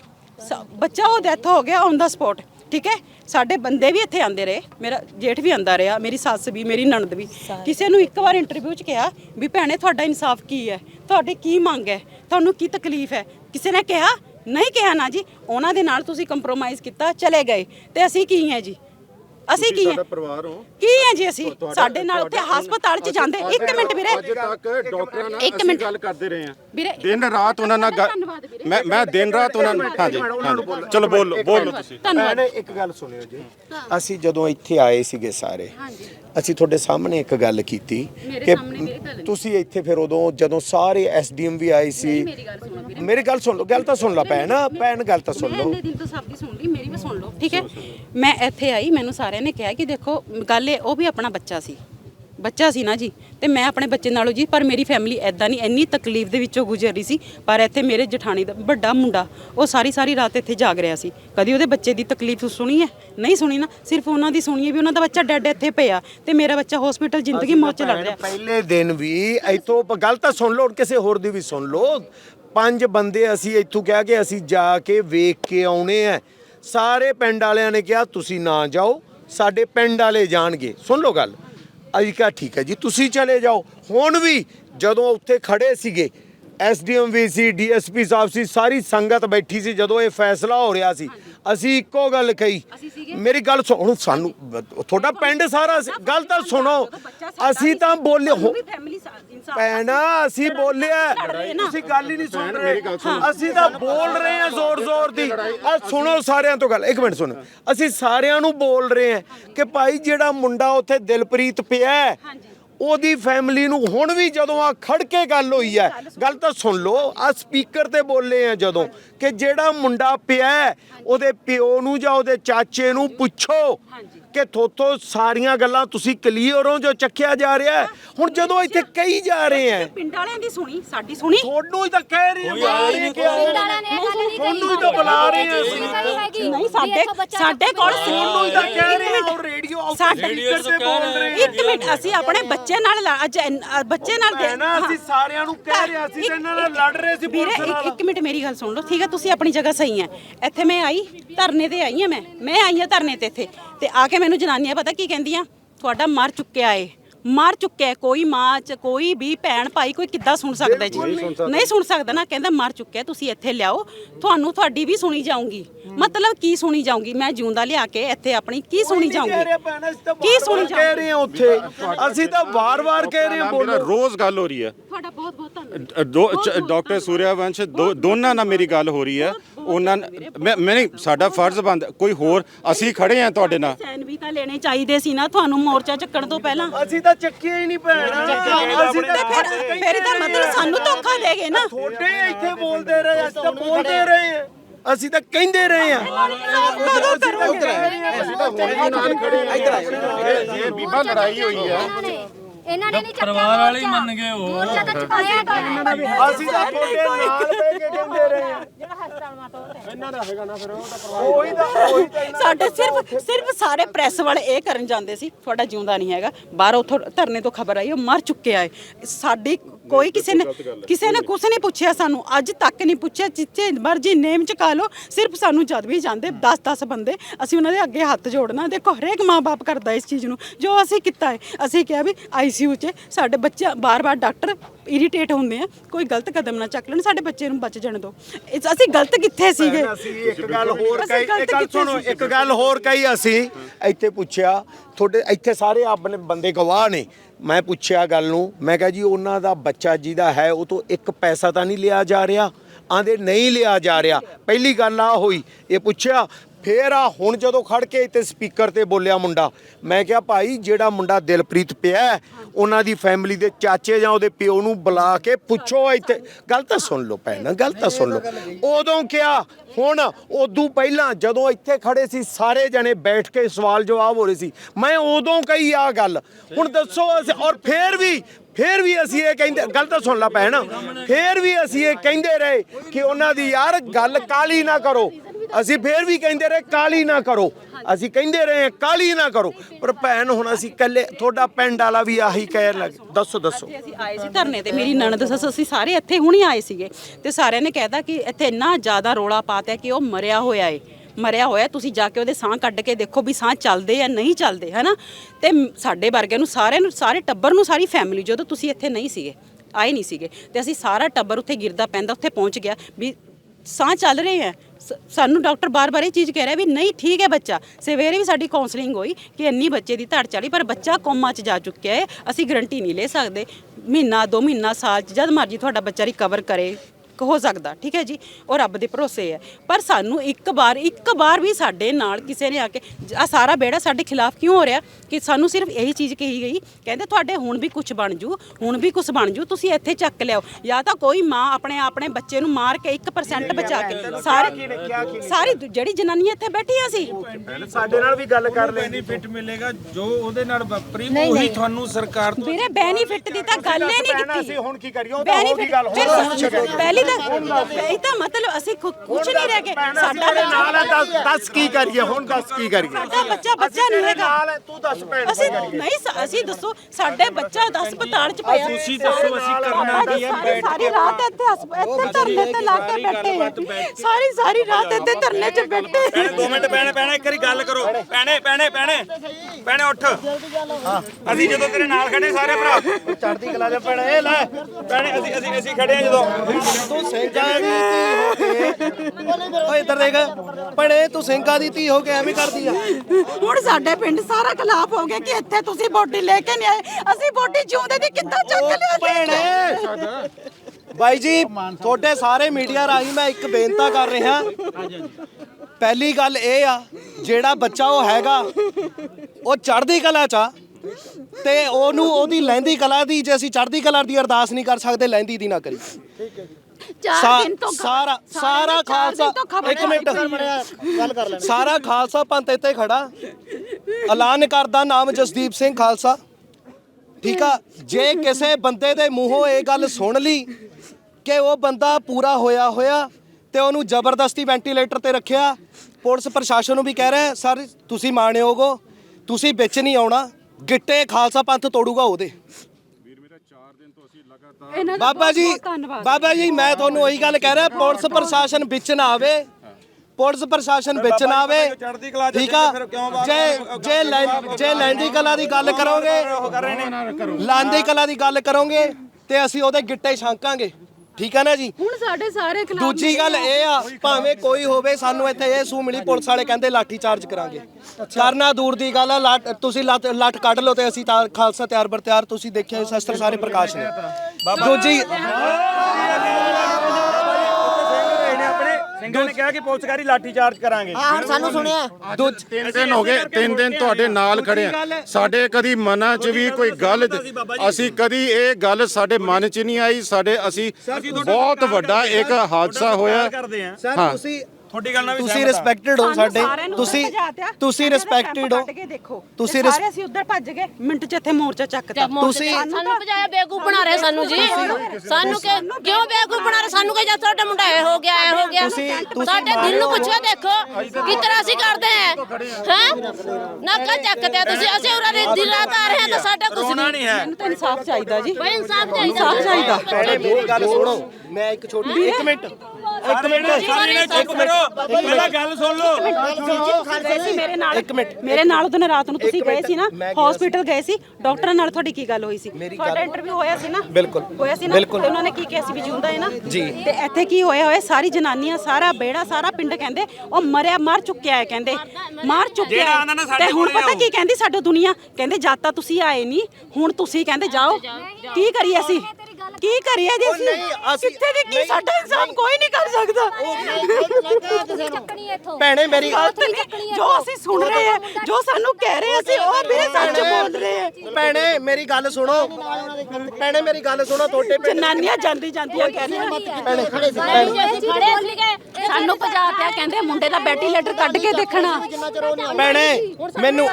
ਬੱਚਾ ਉਹ ਡੈਥ ਹੋ ਗਿਆ ਔਨ ਦਾ ਸਪੌਟ ਠੀਕ ਹੈ? ਸਾਡੇ ਬੰਦੇ ਵੀ ਇੱਥੇ ਆਂਦੇ ਰਹੇ ਮੇਰਾ ਜੇਠ ਵੀ ਆਂਦਾ ਰਿਹਾ ਮੇਰੀ ਸੱਸ ਵੀ ਮੇਰੀ ਨਣਦ ਵੀ। ਕਿਸੇ ਨੂੰ ਇੱਕ ਵਾਰ ਇੰਟਰਵਿਊ 'ਚ ਕਿਹਾ ਵੀ ਭੈਣੇ ਤੁਹਾਡਾ ਇਨਸਾਫ ਕੀ ਹੈ? ਤੁਹਾਡੀ ਕੀ ਮੰਗ ਹੈ? ਤੁਹਾਨੂੰ ਕੀ ਤਕਲੀਫ ਹੈ? ਕਿਸੇ ਨੇ ਕਿਹਾ ਨਹੀਂ ਕਿਹਾ ਨਾ ਜੀ ਉਹਨਾਂ ਦੇ ਨਾਲ ਤੁਸੀਂ ਕੰਪਰੋਮਾਈਜ਼ ਕੀਤਾ ਚਲੇ ਗਏ। ਤੇ ਅਸੀਂ ਕੀ ਹੈ ਜੀ? ਅਸੀਂ ਕੀ ਹੈ? ਪਰਿਵਾਰ ਹੋ। ਕੀ ਹੈ ਜੀ ਅਸੀਂ? ਸਾਡੇ ਨਾਲ ਉੱਥੇ ਹਸਪਤਾਲ 'ਚ ਜਾਂਦੇ। ਇੱਕ ਮਿੰਟ ਵੀਰੇ। ਅੱਜ ਤੱਕ ਡਾਕਟਰਾਂ ਨਾਲ ਇੱਕ ਅਸੀਂ ਮਿੰਟ। ਗੱਲ ਕਰਦੇ ਰਹੇ ਵੀਰੇ ਦਿਨ ਰਾਤ ਉਹਨਾਂ ਨਾਲ ਗੱਲ- ਧੰਨਵਾਦ ਵੀਰੇ। ਮੈਂ ਮੈਂ ਦਿਨ ਰਾਤ ਉਹਨਾਂ ਨੂੰ ਹਾਂਜੀ ਚਲੋ ਬੋਲੋ ਬੋਲੋ ਤੁਸੀਂ। ਭੈਣੇ, ਇੱਕ ਗੱਲ ਸੁਣਿਓ ਜੀ। ਅਸੀਂ ਜਦੋਂ ਇੱਥੇ ਆਏ ਸੀਗੇ ਸਾਰੇ ਅਸੀਂ ਤੁਹਾਡੇ ਸਾਹਮਣੇ ਇੱਕ ਗੱਲ ਕੀਤੀ ਕਿ। ਤੁਸੀਂ ਇੱਥੇ ਫਿਰ ਉਦੋਂ ਜਦੋਂ ਸਾਰੇ ਐਸਡੀਐਮ ਵੀ ਆਏ ਸੀ। ਮੇਰੀ ਗੱਲ ਸੁਣੋ ਲਓ ਗੱਲ ਤਾਂ ਸੁਣ ਲਓ ਭੈਣ ਭੈਣ ਗੱਲ ਤਾਂ ਸੁਣ ਮੈਂ ਲਓ। ਇੰਨੇ ਦਿਨ ਤੋਂ ਸਭ ਦੀ ਸੁਣ ਲਈ ਮੇਰੀ ਵੀ ਸੁਣ ਲਓ ਠੀਕ ਹੈ? ਮੈਂ ਇੱਥੇ ਆਈ ਮੈਨੂੰ ਸਾਰਿਆਂ ਨੇ ਕਿਹਾ ਕਿ ਦੇਖੋ ਗੱਲ ਇਹ ਉਹ ਵੀ ਆਪਣਾ ਬੱਚਾ ਸੀ। ਬੱਚਾ ਸੀ ਨਾ ਜੀ ਤੇ ਮੈਂ ਆਪਣੇ ਬੱਚੇ ਨਾਲੋਂ ਜੀ ਪਰ ਮੇਰੀ ਫੈਮਿਲੀ ਐਦਾਂ ਨਹੀਂ ਇੰਨੀ ਤਕਲੀਫ ਦੇ ਵਿੱਚੋਂ ਗੁਜ਼ਰ ਰਹੀ ਸੀ ਪਰ ਇੱਥੇ ਮੇਰੇ ਜਠਾਣੀ ਦਾ ਵੱਡਾ ਮੁੰਡਾ ਉਹ ਸਾਰੀ ਸਾਰੀ ਰਾਤ ਇੱਥੇ ਜਾਗ ਰਿਹਾ ਸੀ। ਕਦੀ ਉਹਦੇ ਬੱਚੇ ਦੀ ਤਕਲੀਫ ਸੁਣੀ ਹੈ? ਨਹੀਂ ਸੁਣੀ ਨਾ ਸਿਰਫ ਉਹਨਾਂ ਦੀ ਸੁਣੀ ਹੈ ਵੀ ਉਹਨਾਂ ਦਾ ਬੱਚਾ ਡੈਡ ਇੱਥੇ ਪਿਆ ਤੇ ਮੇਰਾ ਬੱਚਾ ਹਸਪੀਟਲ ਜ਼ਿੰਦਗੀ ਮੌਤ ਚ ਲੜ ਰਿਹਾ। ਪਹਿਲੇ ਦਿਨ ਵੀ ਇੱਥੋਂ ਗੱਲ ਤਾਂ ਸੁਣ ਲਓ ਕਿਸੇ ਹੋਰ ਦੀ ਵੀ ਸੁਣ ਲਓ। ਪੰਜ ਬੰਦੇ ਅਸੀਂ ਇੱਥੋਂ ਕਿਹਾ ਕਿ ਅਸੀਂ ਜਾ ਕੇ ਵੇਖ ਕੇ ਆਉਣੇ ਆ ਸਾਰੇ ਪਿੰਡ ਵਾਲਿਆਂ ਨੇ ਕਿਹਾ ਤੁਸੀਂ ਨਾ ਜਾਓ ਸਾਡੇ ਪਿੰਡ ਵਾਲੇ ਜਾਣਗੇ। ਸੁਣ ਲਓ ਗੱਲ। ਅਸੀਂ ਕਿਹਾ ਠੀਕ ਹੈ ਜੀ, ਤੁਸੀਂ ਚਲੇ ਜਾਓ। ਹੁਣ ਵੀ ਜਦੋਂ ਉੱਥੇ ਖੜੇ ਸੀਗੇ ਐਸਡੀਐਮ ਵੀ ਸੀ ਡੀਐਸਪੀ ਸਾਹਿਬ ਸੀ, ਸਾਰੀ ਸੰਗਤ ਬੈਠੀ ਸੀ ਜਦੋਂ ਇਹ ਫੈਸਲਾ ਹੋ ਰਿਹਾ ਸੀ। ਅਸੀਂ ਇੱਕੋ ਗੱਲ ਕਹੀ। ਅਸੀਂ ਸੀਗੇ। ਮੇਰੀ ਗੱਲ ਸੁਣ ਹੁਣ ਸਾਨੂੰ ਤੁਹਾਡਾ ਪਿੰਡ ਸਾਰਾ ਗੱਲ ਤਾਂ ਸੁਣੋ। ਅਸੀਂ ਤਾਂ ਬੋਲੇ ਭੈਣਾ ਅਸੀਂ ਬੋਲਿਆ। ਤੁਸੀਂ ਗੱਲ ਹੀ ਨਹੀਂ ਸੁਣ ਰਹੇ। ਅਸੀਂ ਤਾਂ ਬੋਲ ਰਹੇ ਹਾਂ ਜ਼ੋਰ ਜ਼ੋਰ ਦੀ। ਆ ਸੁਣੋ ਸਾਰਿਆਂ ਤੋਂ ਗੱਲ। ਇੱਕ ਮਿੰਟ ਸੁਣੋ। ਅਸੀਂ ਸਾਰਿਆਂ ਨੂੰ ਬੋਲ ਰਹੇ ਹਾਂ ਕਿ ਭਾਈ ਜਿਹੜਾ ਮੁੰਡਾ ਉੱਥੇ ਦਿਲਪ੍ਰੀਤ ਪਿਆ ਹੈ, ਉਹਦੀ ਫੈਮਿਲੀ ਨੂੰ ਹੁਣ ਵੀ ਜਦੋਂ ਆ ਖੜ ਕੇ ਗੱਲ ਹੋਈ ਹੈ ਗੱਲ ਤਾਂ ਸੁਣ ਲਓ ਆ ਸਪੀਕਰ ਤੇ ਬੋਲੇ ਆ ਜਦੋਂ ਕਿ ਜਿਹੜਾ ਮੁੰਡਾ ਪਿਆ ਉਹਦੇ ਪਿਓ ਨੂੰ ਜਾਂ ਉਹਦੇ ਚਾਚੇ ਨੂੰ ਪੁੱਛੋ। ਕਿ ਥੋਥੋ ਸਾਰੀਆਂ ਗੱਲਾਂ ਤੁਸੀਂ ਕਲੀਅਰ ਹੋ ਜੋ ਚੱਕਿਆ ਜਾ ਰਿਹਾ ਹੈ? ਹੁਣ ਜਦੋਂ ਇੱਥੇ ਕਈ ਜਾ ਰਹੇ ਹੈ। ਪਿੰਡ ਵਾਲਿਆਂ ਦੀ ਸੁਣੀ ਸਾਡੀ ਸੁਣੀ। ਤੁਹਾਨੂੰ ਹੀ ਤਾਂ ਕਹਿ ਰਹੇ ਹਾਂ ਬੁਲਾ ਰਹੇ ਕਿ ਤੁਹਾਨੂੰ ਹੀ ਤਾਂ ਬੁਲਾ ਰਹੇ ਹਾਂ ਅਸੀਂ ਨਹੀਂ ਸਾਡੇ ਸਾਡੇ ਕੋਲ ਤੁਹਾਨੂੰ ਹੀ ਤਾਂ ਕਹਿ ਰਹੇ ਹਾਂ ਰੇਡੀਓ ਸਾਡੇ ਤੇ ਬੋਲ ਰਹੇ ਹਾਂ ਇੱਕ ਮਿੰਟ ਅਸੀਂ ਆਪਣੇ ਬੱਚੇ ਨਾਲ ਅੱਜ ਬੱਚੇ ਨਾਲ ਦੇ- ਭੈਣਾ, ਅਸੀਂ ਹਾਂ। ਸਾਰਿਆਂ ਨੂੰ ਕਹਿ ਰਹੇ ਹਾਂ, ਅਸੀਂ ਤਾਂ ਇਹਨਾਂ ਨਾਲ ਲੜ ਰਹੇ ਸੀ ਵੀਰੇ ਪੁਲਿਸ ਇੱਕ ਨਾਲ। ਇੱਕ ਮਿੰਟ ਮੇਰੀ ਗੱਲ ਸੁਣ ਲਓ ਠੀਕ ਹੈ ਤੁਸੀਂ ਆਪਣੀ ਜਗ੍ਹਾ ਸਹੀ ਹੈ। ਇੱਥੇ ਮੈਂ ਆਈ ਧਰਨੇ ਤੇ ਆਈ ਹਾਂ ਮੈਂ। ਮੈਂ ਆਈ ਹਾਂ ਧਰਨੇ ਤੇ ਇੱਥੇ। ਤੇ ਆ ਕੇ ਮੈਨੂੰ ਜਨਾਨੀਆਂ ਪਤਾ ਕੀ ਕਹਿੰਦੀਆਂ? ਤੁਹਾਡਾ ਮਰ ਚੁੱਕਿਆ ਏ। ਮਰ ਚੁੱਕਿਆ। ਕੋਈ ਮਾਂ ਚ ਕੋਈ ਵੀ ਭੈਣ ਭਾਈ ਕੋਈ ਕਿੱਦਾਂ ਸੁਣ ਸਕਦਾ ਜੀ? ਨਹੀਂ ਸੁਣ ਸਕਦਾ ਨਾ ਕਹਿੰਦਾ ਮਰ ਚੁੱਕਿਆ ਤੁਸੀਂ ਇੱਥੇ ਲਿਆਓ। ਤੁਹਾਨੂੰ ਤੁਹਾਡੀ ਵੀ ਸੁਣੀ ਜਾਊਗੀ। ਮਤਲਬ ਕੀ ਸੁਣੀ ਜਾਊਗੀ? ਮੈਂ ਜਿਉਂਦਾ ਲਿਆ ਕੇ ਇੱਥੇ ਆਪਣੀ ਕੀ ਸੁਣੀ ਜਾਊਗੀ? ਕੀ ਸੁਣੀ ਕਹਿ ਰਹੇ ਹਾਂ ਉੱਥੇ। ਅਸੀਂ ਤਾਂ ਵਾਰ-ਵਾਰ ਕਹਿ ਰਹੇ ਹਾਂ ਮੇਰਾ ਬੋਲੋ। ਰੋਜ਼ ਗੱਲ ਹੋ ਰਹੀ ਹੈ। ਤੁਹਾਡਾ ਬਹੁਤ ਬਹੁਤ ਧੰਨਵਾਦ ਡਾਕਟਰ ਸੂਰਿਆਵੰਸ਼ ਦੋ- ਦੋਨਾਂ ਨਾਲ ਮੇਰੀ ਗੱਲ ਹੋ ਰਹੀ ਹੈ। ਉਹਨਾਂ ਮੈਂ ਮੈਂ ਨਹੀਂ ਸਾਡਾ ਫਰਜ਼ ਬੰਦ ਕੋਈ ਹੋਰ ਅਸੀਂ ਖੜੇ ਆ ਤੁਹਾਡੇ ਨਾਲ। ਸੈਨ ਵੀ ਤਾਂ ਲੈਣੇ ਚਾਹੀਦੇ ਸੀ ਨਾ ਤੁਹਾਨੂੰ ਮੋਰਚਾ ਚੱਕਣ ਤੋਂ ਪਹਿਲਾਂ। ਅਸੀਂ ਤਾਂ ਚੱਕਿਆ ਹੀ ਨਹੀਂ ਭੈਣਾ। ਅਸੀਂ ਤੇ ਤਾਂ ਫਿਰ ਫਿਰ ਇਹਦਾ ਮਤਲਬ ਸਾਨੂੰ ਧੋਖਾ ਦੇ ਗਏ ਨਾ। ਥੋੜੇ ਇੱਥੇ ਬੋਲਦੇ ਰਹੇ ਅਸੀਂ ਤਾਂ ਬੋਲਦੇ ਰਹੇ ਅਸੀਂ ਤਾਂ ਕਹਿੰਦੇ ਰਹੇ ਹਾਂ ਕਦੋਂ ਕਰੋਗੇ? ਇਹ ਬੀਬਾ ਲੜਾਈ ਹੋਈ ਹੈ ਇਹਨਾਂ ਨੇ ਨਹੀਂ ਪਰਿਵਾਰ ਵਾਲੇ ਹੀ ਮੰਨ ਗਏ ਉਹ। ਮੋਰਚਾ ਤਾਂ ਚੁਕਾਇਆ ਗਿਆ ਅਸੀਂ ਤਾਂ ਤੁਹਾਡੇ ਨਾਲ ਬਹਿ ਕੇ ਕਹਿੰਦੇ ਰਹੇ ਹਾਂ। ਉਹੀ ਤਾਂ ਉਹੀ ਤਾਂ ਸਾਡੇ ਸਿਰਫ ਸਿਰਫ ਸਾਰੇ ਪ੍ਰੈਸ ਵਾਲੇ ਇਹ ਕਰਨ ਜਾਂਦੇ ਸੀ ਤੁਹਾਡਾ ਜਿਉਂਦਾ ਨਹੀਂ ਹੈਗਾ। ਬਾਹਰ ਉਥੋਂ ਧਰਨੇ ਤੋਂ ਖਬਰ ਆਈ ਉਹ ਮਰ ਚੁੱਕਿਆ ਹੈ। ਸਾਡੀ ਕੋਈ ਕਿਸੇ ਨੇ ਕਿਸੇ ਨੇ ਕੁਝ ਨਹੀਂ। ਪੁੱਛਿਆ ਸਾਨੂੰ ਅੱਜ ਤੱਕ ਨਹੀਂ ਪੁੱਛਿਆ ਜਿੱਥੇ ਮਰਜ਼ੀ ਨੇਮ ਚਕਾ ਲਓ ਸਿਰਫ ਸਾਨੂੰ ਜਦ ਵੀ ਜਾਂਦੇ 10-10 ਬੰਦੇ ਅਸੀਂ ਉਹਨਾਂ ਦੇ ਅੱਗੇ ਹੱਥ ਜੋੜਨਾ ਦੇਖੋ ਹਰੇਕ ਮਾਂ-ਬਾਪ ਕਰਦਾ ਇਸ ਚੀਜ਼ ਨੂੰ ਜੋ ਅਸੀਂ ਕੀਤਾ ਹੈ ਅਸੀਂ ਕਿਹਾ ਵੀ ਆਈਸੀਯੂ 'ਚ ਸਾਡੇ ਬੱਚੇ ਬਾਰ-ਬਾਰ ਡਾਕਟਰ ਇਰੀਟੇਟ ਹੁੰਦੇ ਆ ਕੋਈ ਗਲਤ ਕਦਮ ਨਾ ਚੱਕ ਲੈਣ ਸਾਡੇ ਬੱਚੇ ਨੂੰ ਬਚ ਜਾਣ ਇਸ- ਅਸੀਂ ਗਲਤ ਕਿੱਥੇ ਸੀਗੇ? ਅਸੀਂ ਇੱਕ ਗੱਲ ਹੋਰ ਅਸੀਂ ਕਹੀ ਗਲਤ ਇੱਕ ਗੱਲ ਕਿੱਥੇ ਸੁਣੋ ਸੀ? ਇੱਕ ਗੱਲ ਹੋਰ ਕਹੀ ਅਸੀਂ ਇੱਥੇ ਪੁੱਛਿਆ ਤੁਹਾਡੇ ਇੱਥੇ ਸਾਰੇ ਆਪਣੇ ਬੰਦੇ ਗਵਾਹ ਨੇ ਮੈਂ ਪੁੱਛਿਆ ਗੱਲ ਨੂੰ, ਮੈਂ ਕਿਹਾ ਜੀ ਉਹਨਾਂ ਦਾ ਬੱਚਾ ਜਿਹਦਾ ਹੈ, ਉਹ ਤੋਂ ਇੱਕ ਪੈਸਾ ਤਾਂ ਨਹੀਂ ਲਿਆ ਜਾ ਰਿਹਾ ਆਂਦੇ ਨਹੀਂ ਲਿਆ ਜਾ ਰਿਹਾ। ਪਹਿਲੀ ਗੱਲ ਆ ਹੋਈ, ਇਹ ਪੁੱਛਿਆ ਫੇਰ ਆ ਹੁਣ ਜਦੋਂ ਖੜ ਕੇ ਇੱਥੇ ਸਪੀਕਰ ਤੇ ਬੋਲਿਆ ਮੁੰਡਾ ਮੈਂ ਕਿਹਾ ਭਾਈ ਜਿਹੜਾ ਮੁੰਡਾ ਦਿਲਪ੍ਰੀਤ ਪਿਆ ਹੈ, ਉਹਨਾਂ ਦੀ ਫੈਮਿਲੀ ਦੇ ਚਾਚੇ ਜਾਂ ਉਹਦੇ ਪਿਓ ਨੂੰ ਬੁਲਾ ਕੇ ਪੁੱਛੋ ਇੱਥੇ। ਗੱਲ ਤਾਂ ਸੁਣ ਲਓ ਭੈਣ ਗੱਲ ਤਾਂ ਸੁਣ ਲਓ। ਉਦੋਂ ਕਿਹਾ ਹੁਣ ਉਦੋਂ ਪਹਿਲਾਂ ਜਦੋਂ ਇੱਥੇ ਖੜੇ ਸੀ ਸਾਰੇ ਜਣੇ ਬੈਠ ਕੇ ਸਵਾਲ ਜਵਾਬ ਹੋ ਰਹੇ ਸੀ। ਮੈਂ ਉਦੋਂ ਕਹੀ ਆ ਗੱਲ। ਹੁਣ ਦੱਸੋ ਅਸੀਂ ਔਰ ਫੇਰ ਵੀ ਫੇਰ ਵੀ ਅਸੀਂ ਇਹ ਕਹਿੰਦੇ ਗੱਲ ਤਾਂ ਸੁਣ ਲੈ ਭੈਣ। ਫੇਰ ਵੀ ਅਸੀਂ ਇਹ ਕਹਿੰਦੇ ਰਹੇ ਕਿ ਉਹਨਾਂ ਦੀ ਯਾਰ ਗੱਲ ਕਾਲੀ ਨਾ ਕਰੋ। ਅਸੀਂ ਫੇਰ ਵੀ ਕਹਿੰਦੇ ਰਹੇ ਕਾਲੀ ਨਾ ਕਰੋ। ਅਸੀਂ ਕਹਿੰਦੇ ਰਹੇ ਕਾਲੀ ਨਾ ਕਰੋ। ਪਰ ਭੈਣ ਹੁਣ ਅਸੀਂ ਕੱਲੇ ਤੁਹਾਡਾ ਪਿੰਡ ਵਾਲਾ ਵੀ ਆਹੀ ਕਹਿਣ ਲੱਗ ਦੱਸੋ ਦੱਸੋ। ਅਸੀਂ ਆਏ ਸੀ ਧਰਨੇ ਤੇ ਮੇਰੀ ਨਣਦ ਸੱਸ ਅਸੀਂ ਸਾਰੇ ਇੱਥੇ ਹੁਣੀ ਆਏ ਸੀਗੇ। ਤੇ ਸਾਰਿਆਂ ਨੇ ਕਹਿਤਾ ਕਿ ਇੱਥੇ ਇੰਨਾ ਜ਼ਿਆਦਾ ਰੋਲਾ ਪਾਤਾ ਕਿ ਉਹ ਮਰਿਆ ਹੋਇਆ ਏ। ਮਰਿਆ ਹੋਇਆ ਤੁਸੀਂ ਜਾ ਕੇ ਉਹਦੇ ਸਾਹ ਕੱਢ ਕੇ ਦੇਖੋ ਵੀ ਸਾਹ ਚੱਲਦੇ ਆ ਨਹੀਂ ਚੱਲਦੇ ਹੈਨਾ? ਤੇ ਸਾਡੇ ਵਰਗਿਆਂ ਨੂੰ ਸਾਰਿਆਂ ਨੂੰ ਸਾਰੇ ਟੱਬਰ ਨੂੰ ਸਾਰੀ ਫੈਮਿਲੀ ਜਦੋਂ ਤੁਸੀਂ ਇੱਥੇ ਨਹੀਂ ਸੀਗੇ ਆਏ ਨਹੀਂ ਸੀਗੇ ਤੇ ਅਸੀਂ ਸਾਰਾ ਟੱਬਰ ਉੱਥੇ ਗਿਰਦਾ ਪੈਂਦਾ ਉੱਥੇ ਪਹੁੰਚ ਗਿਆ ਵੀ ਸਾਹ ਚੱਲ ਰਹੇ ਆ ਸਾਨੂੰ ਡਾਕਟਰ ਬਾਰ-ਬਾਰ ਇਹ ਚੀਜ਼ ਕਹਿ ਰਿਹਾ ਵੀ ਨਹੀਂ, ਠੀਕ ਹੈ ਬੱਚਾ। ਸਵੇਰੇ ਵੀ ਸਾਡੀ ਕਾਉਂਸਲਿੰਗ ਹੋਈ ਕਿ ਇੰਨੀ ਬੱਚੇ ਦੀ ਧੜ ਚੜੀ ਪਰ ਬੱਚਾ ਕੋਮਾ 'ਚ ਜਾ ਚੁੱਕਿਆ ਹੈ। ਅਸੀਂ ਗਰੰਟੀ ਨਹੀਂ ਲੈ ਸਕਦੇ। ਮਹੀਨਾ, ਦੋ ਮਹੀਨਾ, ਸਾਲ 'ਚ, ਜਦ ਮਰਜ਼ੀ ਤੁਹਾਡਾ ਬੱਚਾ ਰਿਕਵਰ ਕਰੇ। ਹੋ ਸਕਦਾ ਠੀਕ ਹੈ ਜੀ? ਉਹ ਰੱਬ ਦੇ ਭਰੋਸੇ ਹੈ। ਪਰ ਸਾਨੂੰ ਇੱਕ ਵਾਰ ਇੱਕ ਵਾਰ ਵੀ ਸਾਡੇ ਨਾਲ ਕਿਸੇ ਨੇ ਆ ਕੇ ਆ ਸਾਰਾ ਬੇੜਾ ਸਾਡੇ ਖਿਲਾਫ ਕਿਉਂ ਹੋ ਰਿਹਾ? ਕਿ ਸਾਨੂੰ ਸਿਰਫ ਇਹੀ ਚੀਜ਼ ਕਹੀ ਗਈ ਕਹਿੰਦੇ ਤੁਹਾਡੇ ਹੁਣ ਵੀ ਕੁਝ ਬਣ ਜੂ ਹੁਣ ਵੀ ਕੁਝ ਬਣ ਜੂ ਤੁਸੀਂ ਇੱਥੇ ਚੱਕ ਲਿਆਓ। ਜਾਂ ਤਾਂ ਕੋਈ ਮਾਂ ਆਪਣੇ ਆਪਣੇ ਬੱਚੇ ਨੂੰ ਮਾਰ ਕੇ 1% ਬਚਾ ਕੇ ਸਾਰੇ ਸਾਰੀ ਜਿਹੜੀ ਜਨਾਨੀਆਂ ਇੱਥੇ ਬੈਠੀਆਂ ਸੀ। ਸਾਡੇ ਨਾਲ ਵੀ ਗੱਲ ਕਰ ਲੈ ਬੈਨੀਫਿਟ ਮਿਲੇਗਾ ਜੋ ਉਹਦੇ ਨਾਲ ਵਾਪਰੀ ਉਹੀ ਤੁਹਾਨੂੰ ਸਰਕਾਰ ਤੋਂ ਵੀਰੇ ਬੈਨੀਫਿਟ ਦੀ ਤਾਂ ਗੱਲ ਹੀ ਨਹੀਂ ਕੀਤੀ। ਅਸੀਂ ਹੁਣ ਕੀ ਕਰੀਏ? ਉਹ ਤਾਂ ਹੋ ਗਈ ਗੱਲ ਹੁਣ ਪਹਿਲੀ ਤਾਂ ਇਹ ਤਾਂ ਮਤਲਬ ਅਸੀਂ ਕੁਝ ਨਹੀਂ ਰਹਿ ਗਏ। ਸਾਡਾ ਨਾਲ ਹੈ, ਦੱਸ ਦੱਸ ਕੀ ਕਰੀਏ? ਹੁਣ ਦੱਸ ਕੀ ਕਰੀਏ? ਸਾਡਾ ਬੱਚਾ ਬੱਚਾ ਨਹੀਂ ਹੈਗਾ। ਨਾਲ ਹੈ, ਤੂੰ ਦੱਸ ਭੈਣ ਅਸੀਂ ਨਹੀਂ ਸ- ਅਸੀਂ ਦੱਸੋ ਸਾਡੇ ਬੱਚਾ ਹਸਪਤਾਲ ਚ ਪਿਆ। ਤੁਸੀਂ ਦੱਸੋ ਅਸੀਂ ਕਰਨਾ ਕੀ ਹੈ ਸਾਰੀ ਸਾਰੀ ਰਾਤ ਇੱਥੇ ਹਸਪ- ਇੱਥੇ ਧਰਨੇ ਤੇ ਲਾ ਕੇ ਬੈਠੇ। ਸਾਰੀ ਸਾਰੀ ਰਾਤ ਇੱਥੇ ਧਰਨੇ 'ਚ ਬੈਠੇ। ਦੋ ਮਿੰਟ ਪੈਣੇ ਪੈਣੇ ਇੱਕ ਵਾਰੀ ਗੱਲ ਕਰੋ। ਪੈਣੇ ਪੈਣੇ ਪੈਣੇ ਪੈਣੇ ਉੱਠ। ਅਸੀਂ ਜਦੋਂ ਤੇਰੇ ਨਾਲ ਖੜੇ ਸਾਰੇ ਭਰਾ। ਚੜਦੀ ਕਲਾ ਦੇ ਭੈਣ ਇਹ ਲੈ। ਪੈਣੇ ਅਸੀਂ ਅਸੀਂ ਅਸੀਂ ਖੜੇ ਆ ਜਦੋਂ। ਤੂੰ ਸਿੰਘਾਂ ਦੀ ਧੀ ਹੋ ਕੇ। ਓਏ ਇੱਧਰ ਦੇਖ ਭੈਣੇ ਤੂੰ ਸਿੰਘਾਂ ਦੀ ਧੀ ਹੋ ਕੇ ਐਵੇਂ ਕਰਦੀ ਆ। ਹੁਣ ਸਾਡੇ ਪਿੰਡ ਸਾਰਾ ਖਿਲਾਫ ਹੋ ਗਿਆ ਕਿ ਇੱਥੇ ਤੁਸੀਂ ਬੋਡੀ ਲੈ ਕੇ ਨਹੀਂ ਆਏ। ਅਸੀਂ ਬੋਡੀ ਜਿਉਂਦੇ ਦੀ ਕਿੱਦਾਂ ਚੱਕ ਲਿਆ ਭੈਣੇ। ਬਾਈ ਜੀ ਤੁਹਾਡੇ ਸਾਰੇ ਮੀਡੀਆ ਰਾਹੀਂ ਮੈਂ ਇੱਕ ਬੇਨਤੀ ਕਰ ਰਿਹਾ। ਪਹਿਲੀ ਗੱਲ ਇਹ ਆ ਜਿਹੜਾ ਬੱਚਾ ਉਹ ਹੈਗਾ ਉਹ ਚੜ੍ਹਦੀ ਕਲਾ ਚ ਆ। ਤੇ ਉਹਨੂੰ ਉਹਦੀ ਲਹਿੰਦੀ ਕਲਾ ਦੀ ਜੇ ਅਸੀਂ ਚੜ੍ਹਦੀ ਕਲਾ ਦੀ ਅਰਦਾਸ ਨਹੀਂ ਕਰ ਸਕਦੇ ਲਹਿੰਦੀ ਦੀ ਨਾ ਕਰੀ ਠੀਕ ਹੈ ਜੀ 4 ਦਿਨ ਤੋਂ ਸਾਰਾ ਸਾਰਾ ਖਾਲਸਾ ਇੱਕ ਮਿੰਟ। ਗੱਲ ਕਰ ਲੈਣ ਸਾਰਾ ਖਾਲਸਾ ਪੰਥ ਇੱਥੇ ਖੜਾ। ਐਲਾਨ ਕਰਦਾ ਨਾਮ ਜਸਦੀਪ ਸਿੰਘ ਖਾਲਸਾ। ਠੀਕ ਆ? ਜੇ ਕਿਸੇ ਬੰਦੇ ਦੇ ਮੂੰਹੋਂ ਇਹ ਗੱਲ ਸੁਣ ਲਈ ਕਿ ਉਹ ਬੰਦਾ ਪੂਰਾ ਹੋਇਆ ਹੋਇਆ ਤੇ ਉਹਨੂੰ ਜ਼ਬਰਦਸਤੀ ਵੈਂਟੀਲੇਟਰ ਤੇ ਰੱਖਿਆ ਪੁਲਿਸ ਪ੍ਰਸ਼ਾਸਨ ਨੂੰ ਵੀ ਕਹਿ ਰਿਹਾ ਸਰ ਤੁਸੀਂ ਮਾਣਿਓਗੋ ਤੁਸੀਂ ਵਿੱਚ ਨਹੀਂ ਆਉਣਾ। ਗਿੱਟੇ ਖਾਲਸਾ ਪੰਥ ਤੋੜੂਗਾ ਉਹਦੇ। ਇਹਨਾਂ ਦਾ ਬਾਬਾ ਜੀ ਬਹੁਤ ਧੰਨਵਾਦ। ਬਾਬਾ ਜੀ ਮੈਂ ਤੁਹਾਨੂੰ ਉਹੀ ਗੱਲ ਕਹਿ ਰਿਹਾ ਪੁਲਿਸ ਪ੍ਰਸ਼ਾਸਨ ਵਿੱਚ ਨਾ ਆਵੇ। ਪੁਲਿਸ ਪ੍ਰਸ਼ਾਸਨ ਵਿੱਚ ਨਾ ਆਵੇ। ਠੀਕ ਆ? ਜੇ ਜੇ ਲੈਂ- ਜੇ? ਲੈਂਦੀ ਕਲਾ ਦੀ ਗੱਲ ਕਰੋਗੇ? ਲਾਂਦੀ ਕਲਾ ਦੀ ਗੱਲ ਕਰੋਗੇ ਤੇ ਅਸੀਂ ਉਹਦੇ ਗਿੱਟੇ ਛਾਂਕਾਂਗੇ। ਠੀਕ ਹੈ ਨਾ ਜੀ? ਹੁਣ ਸਾਡੇ ਸਾਰੇ ਖਿਲਾਫ ਦੂਜੀ ਗੱਲ ਇਹ ਆ ਭਾਵੇਂ ਕੋਈ ਹੋਵੇ ਸਾਨੂੰ ਇੱਥੇ ਇਹ ਸੂ ਮਿਲੀ ਪੁਲਿਸ ਵਾਲੇ ਕਹਿੰਦੇ ਲਾਠੀ ਚਾਰਜ ਕਰਾਂਗੇ। ਕਰਨਾ ਦੂਰ ਦੀ ਗੱਲ ਆ ਲੱਟ ਤੁਸੀਂ ਲੱਟ ਲੱਟ ਕੱਢ ਲਓ ਤੇ ਅਸੀਂ ਤਾਂ ਖਾਲਸਾ ਤਿਆਰ ਬਰ ਤਿਆਰ ਤੁਸੀਂ ਦੇਖਿਆ ਸ਼ਸਤਰ ਸਾਰੇ ਪ੍ਰਕਾਸ਼ ਨੇ। ਦੂਜੀ ਸਿੰਘਾਂ ਨੇ ਕਿਹਾ ਕਿ ਪੁਲਿਸਕਾਰੀ ਲਾਠੀ ਚਾਰਜ ਕਰਾਂਗੇ? ਹਾਂ ਹੁਣ ਸਾਨੂੰ ਸੁਣਿਆ। ਤਿੰਨ ਦਿਨ ਹੋ ਗਏ ਤਿੰਨ ਦਿਨ ਤੁਹਾਡੇ ਨਾਲ ਖੜੇ ਆ। ਸਾਡੇ ਕਦੀ ਮਨਾਂ 'ਚ ਵੀ ਕੋਈ ਗੱਲ ਅਸੀਂ ਕਦੀ ਇਹ ਗੱਲ ਸਾਡੇ ਮਨ 'ਚ ਨਹੀਂ ਆਈ ਸਾਡੇ ਅਸੀਂ ਬਹੁਤ ਵੱਡਾ ਇੱਕ ਹਾਦਸਾ ਹੋਇਆ। ਸਰ। ਤੁਸੀਂ ਤੁਹਾਡੀ ਗੱਲ ਨਾਲ ਵੀ ਤੁਸੀਂ। ਰਿਸਪੈਕਟਡ ਹੋ। ਸਾਡੇ ਤੁਸੀਂ। ਤੁਸੀਂ ਕਹਿੰਦੇ ਰਿਸਪੈਕਟਡ ਹੋ। ਕੇ ਤੁਸੀਂ ਸਾਰੇ ਅਸੀਂ ਉੱਧਰ ਭੱਜ ਗਏ ਮਿੰਟ ਚ ਇੱਥੇ ਮੋਰਚਾ ਚੱਕਤਾ ਤੁਸੀਂ ਸਾਨੂੰ ਭਜਾਇਆ ਬੇਵਕੂਫ ਬਣਾ ਰਹੇ ਸਾਨੂੰ ਜੀ। ਸਾਨੂੰ ਕਿ ਕਿਉਂ ਬੇਵਕੂਫ ਬਣਾ ਰਹੇ? ਸਾਨੂੰ ਕਿ ਜਦ ਤੁਹਾਡਾ ਮੁੰਡਾ ਇਹ ਹੋ ਗਿਆ ਇਹ ਹੋ ਗਿਆ। ਸਾਡੇ ਦਿਲ ਨੂੰ ਪੁੱਛੋ ਦੇਖੋ ਕਿਸ ਤਰ੍ਹਾਂ ਅਸੀਂ ਕਰਦੇ ਹਾਂ। ਹੈ। ਨਾਕਾ ਚੱਕਦੇ ਆ ਤੁਸੀਂ। ਅਸੀਂ ਉਰਾ ਦੇ ਦਿਨ ਰਾਤ ਆ ਰਹੇ ਹਾਂ ਤਾਂ ਸਾਡਾ ਕੁਝ ਨਹੀਂ ਹੈ। ਮੈਨੂੰ ਤਾਂ ਇਨਸਾਫ ਚਾਹੀਦਾ ਜੀ। ਬਈ ਇਨਸਾਫ ਚਾਹੀਦਾ। ਇਨਸਾਫ ਚਾਹੀਦਾ। ਭੈਣੇ ਮੇਰੀ ਗੱਲ ਸੁਣੋ। ਮੈਂ ਇੱਕ ਛੋਟੀ ਇੱਕ ਮਿੰਟ। ਇੱਕ ਮਿੰਟ ਚੁੱਪ ਕਰੋ ਪਹਿਲਾਂ ਗੱਲ ਸੁਣ ਲਓ ਗਏ ਸੀ ਮੇਰੇ ਨਾਲ ਇੱਕ ਮਿੰਟ। ਮੇਰੇ ਨਾਲ ਉਹਦੋਂ ਰਾਤ ਨੂੰ ਤੁਸੀਂ ਇੱਕ ਗਏ ਮਿੰਟ। ਸੀ ਨਾ ਹਸਪੀਟਲ ਗਏ ਸੀ ਡਾਕਟਰਾਂ ਨਾਲ ਤੁਹਾਡੀ ਕੀ ਗੱਲ ਹੋਈ ਸੀ ਤੁਹਾਡਾ ਇੰਟਰਵਿਊ ਹੋਇਆ ਸੀ ਨਾ ਬਿਲਕੁਲ। ਹੋਇਆ ਸੀ ਨਾ। ਤੇ ਉਹਨਾਂ ਨੇ ਕੀ ਕਿਹਾ ਸੀ ਵੀ ਜਿਉਂਦਾ ਹੈ ਨਾ ਜੀ। ਤੇ ਇੱਥੇ ਕੀ ਹੋਇਆ ਹੋਇਆ ਸਾਰੀ ਜਨਾਨੀਆਂ ਸਾਰਾ ਬੇੜਾ ਸਾਰਾ ਪਿੰਡ ਕਹਿੰਦੇ ਉਹ ਮਰਿਆ ਮਰ ਚੁੱਕਿਆ ਹੈ ਕਹਿੰਦੇ ਮਰ ਚੁੱਕਿਆ ਹੈ। ਤੇ ਹੁਣ ਪਤਾ। ਕੀ ਕਹਿੰਦੀ ਸਾਡੋ ਦੁਨੀਆ ਕਹਿੰਦੇ ਜਦ ਤਾਂ ਤੁਸੀਂ ਆਏ ਨਹੀਂ ਹੁਣ ਤੁਸੀਂ ਕਹਿੰਦੇ ਜਾਓ ਕੀ ਕਰੀਏ ਅਸੀਂ ਕੀ ਕਰੀਏ ਜੀ ਅਸੀਂ? ਅਸੀਂ- ਕਿੱਥੇ ਦੀ ਕੀ ਨਹੀਂ, ਸਾਡਾ ਇਨਸਾਨ ਕੋਈ ਨਹੀਂ ਕਰ ਸਕਦਾ। ਚੱਕਣੀ ਇੱਥੋਂ। ਭੈਣੇ ਮੇਰੀ ਗਲਤ ਨਹੀਂ। ਜੋ ਅਸੀਂ ਸੁਣ ਰਹੇ ਆ ਜੋ ਸਾਨੂੰ ਕਹਿ ਰਹੇ ਸੀ ਉਹ ਵੀ ਸੱਚ ਬੋਲ ਰਹੇ ਆ ਭੈਣੇ ਮੇਰੀ ਗੱਲ ਸੁਣੋ। ਭੈਣੇ ਮੇਰੀ ਗੱਲ ਸੁਣੋ ਤੁਹਾਡੇ ਪਿੰਡ ਜਨਾਨੀਆਂ ਜਾਂਦੀ ਜਾਂਦੀਆਂ ਕਹਿ ਰਹੀਆਂ। ਭੈਣੇ ਅਸੀਂ ਖੜੇ ਸੀਗੇ ਸਾਨੂੰ ਭਜਾ ਪਿਆ ਕਹਿੰਦੇ ਮੁੰਡੇ ਦਾ ਵੈਂਟੀਲੇਟਰ ਕੱਢ ਕੇ ਦੇਖਣਾ। ਭੈਣੇ ਮੈਨੂੰ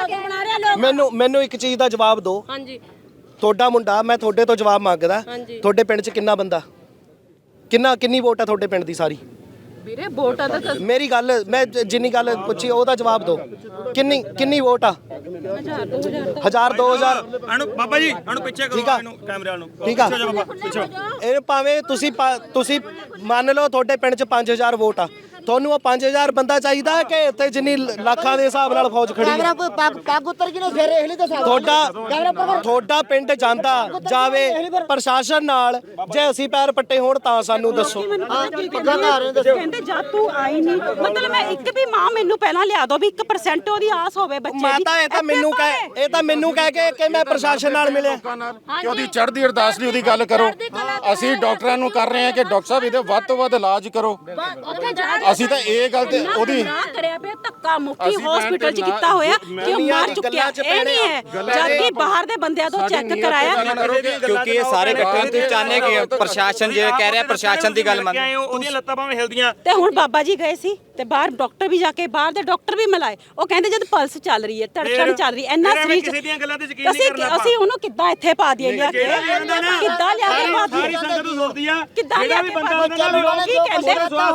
ਮੈਨੂੰ ਮੈਨੂੰ ਇੱਕ ਚੀਜ਼ ਦਾ ਜਵਾਬ ਦਿਓ। ਹਾਂਜੀ। ਤੁਹਾਡਾ ਮੁੰਡਾ ਮੈਂ ਤੁਹਾਡੇ ਤੋਂ ਜਵਾਬ ਮੰਗਦਾ। ਤੁਹਾਡੇ ਪਿੰਡ 'ਚ ਕਿੰਨਾ ਬੰਦਾ? ਕਿੰਨਾ ਕਿੰਨੀ ਵੋਟ ਆ ਤੁਹਾਡੇ ਪਿੰਡ ਦੀ ਸਾਰੀ? ਵੀਰੇ ਵੋਟਾਂ ਦਾ ਤਾਂ ਮੇਰੀ ਗੱਲ ਮੈਂ ਜ- ਜਿੰਨੀ ਗੱਲ ਪੁੱਛੀ ਉਹਦਾ ਜਵਾਬ ਦਿਓ। ਕਿੰਨੀ ਕਿੰਨੀ ਵੋਟ ਆ? 1000 2000 ਅਣੂ ਬਾਬਾ ਜੀ ਅਣੂ ਪਿੱਛੇ ਕਰੋ ਠੀਕ ਆ। ਇਹਨੂੰ ਕੈਮਰੇ ਵਾਲ। ਨੂੰ ਠੀਕ ਆ। ਪਿੱਛੇ ਹੋ ਜਾ ਬਾਬਾ ਪਿੱਛੇ ਹੋ। ਇਹ ਭਾਵੇਂ ਤੁਸੀਂ ਪਾ- ਤੁਸੀਂ ਮੰਨ ਲਓ ਤੁਹਾਡੇ ਪਿੰਡ 'ਚ 5000 ਵੋਟ ਆ। ਤੁਹਾਨੂੰ ਉਹ 5000 ਬੰਦਾ ਚਾਹੀਦਾ ਕਿ ਇੱਥੇ ਜਿੰਨੀ ਲੱਖਾਂ ਦੇ ਹਿਸਾਬ ਨਾਲ ਫੌਜ ਖੜੀ ਕੈਮਰਾ ਹੈ ਕੋਈ ਪੱਗ ਪੱਗ ਉੱਤਰ ਗਈ ਨਾ ਫਿਰ ਇਹ ਲਈ ਤਾਂ ਸਾਡਾ ਤੁਹਾਡਾ ਤੁਹਾਡਾ ਪਿੰਡ ਜਾਂਦਾ ਜਾਵੇ ਪ੍ਰਸ਼ਾਸਨ ਨਾਲ ਜੇ ਅਸੀਂ ਪੈਰ ਪੱਟੇ ਹੋਣ ਤਾਂ ਸਾਨੂੰ ਦੱਸੋ। ਪੱਗਾਂ ਧਾਰ ਰਹੇ ਦੱਸੋ। ਕਹਿੰਦੇ ਜਦ ਤੂੰ ਆਈ ਨਹੀਂ ਮਤਲਬ ਮੈਂ ਇੱਕ ਵੀ ਮਾਂ ਮੈਨੂੰ ਪਹਿਲਾਂ ਲਿਆ ਦੋ ਵੀ 1% ਉਹਦੀ ਆਸ ਹੋਵੇ ਬੱਚੇ ਦੀ। ਮਾਤਾ ਇਹ ਤਾਂ ਇੱਥੇ ਮੈਨੂੰ ਕਹਿ ਇਹ ਤਾਂ ਮੈਨੂੰ ਕਹਿ ਕੇ ਕਿ ਮੈਂ ਪ੍ਰਸ਼ਾਸਨ ਨਾਲ ਮਿਲਿਆ। ਕਿ ਉਹਦੀ ਚੜ੍ਹਦੀ ਅਰਦਾਸ ਲਈ ਉਹਦੀ ਗੱਲ ਕਰੋ। ਅਸੀਂ ਡਾਕਟਰਾਂ ਨੂੰ ਕਰ ਰਹੇ ਹਾਂ ਕਿ ਡਾਕਟਰ ਸਾਹਿਬ ਇਹਦੇ ਵੱਧ ਤੋਂ ਵੱਧ ਇਲਾਜ ਕਰੋ। ਉੱਥੇ ਜਾ ਅਸੀਂ ਤਾਂ ਇਹ ਗੱਲ ਤੇ ਉਹਦੀ ਗੁਨਾਹ ਕਰਿਆ ਪਿਆ ਧੱਕਾ ਮੁੱਕੀ ਹਸਪੀਟਲ 'ਚ ਕੀਤਾ ਹੋਇਆ ਕਿ ਉਹ ਮਾਰ ਚੁੱਕਿਆ ਇਹ ਨਹੀਂ ਹੈ ਜਦ ਕਿ ਬਾਹਰ ਦੇ ਬੰਦਿਆਂ ਤੋਂ ਚੈੱਕ ਕਰਾਇਆ। ਕਿਉਂਕਿ ਇਹ ਸਾਰੇ ਇਕੱਠੇ ਤੁਸੀਂ ਚਾਹੁੰਦੇ ਕਿ ਪ੍ਰਸ਼ਾਸਨ ਜੇ ਕਹਿ ਰਿਹਾ ਪ੍ਰਸ਼ਾਸਨ ਦੀ ਗੱਲ ਮੰਨ ਉਹਦੀਆਂ ਲੱਤਾਂ ਭਾਵੇਂ ਹਿਲਦੀਆਂ। ਤੇ ਹੁਣ ਬਾਬਾ ਜੀ ਗਏ ਸੀ ਤੇ ਬਾਹਰ ਡਾਕਟਰ ਵੀ ਜਾ ਕੇ ਬਾਹਰ ਦੇ ਡਾਕਟਰ ਵੀ ਮਿਲਾਏ। ਉਹ ਕਹਿੰਦੇ ਜਦ ਪਲਸ ਚੱਲ ਰਹੀ ਹੈ ਧੜਕਣ ਚੱਲ ਰਹੀ ਹੈ ਇੰਨਾ ਸਰੀਰ ਕਿਸੇ ਦੀਆਂ ਗੱਲਾਂ ਤੇ ਯਕੀਨ ਨਹੀਂ ਅਸੀਂ ਕਰਨਾ। ਅਸੀਂ ਉਹਨੂੰ ਕਿੱਦਾਂ ਇੱਥੇ ਪਾ ਦਈਏ ਨਾ ਕਿੱਦਾਂ ਲਿਆ ਕੇ ਪਾ ਸਾਰੀ ਦਈਏ ਸੰਗਤ ਨੂੰ ਸੁਣਦੀ ਆ। ਕਿੱਦਾਂ ਲਿਆ ਵੀ ਕੇ ਬੰਦਾ ਪਾ ਦਈਏ? ਕੀ ਕਹਿੰਦੇ?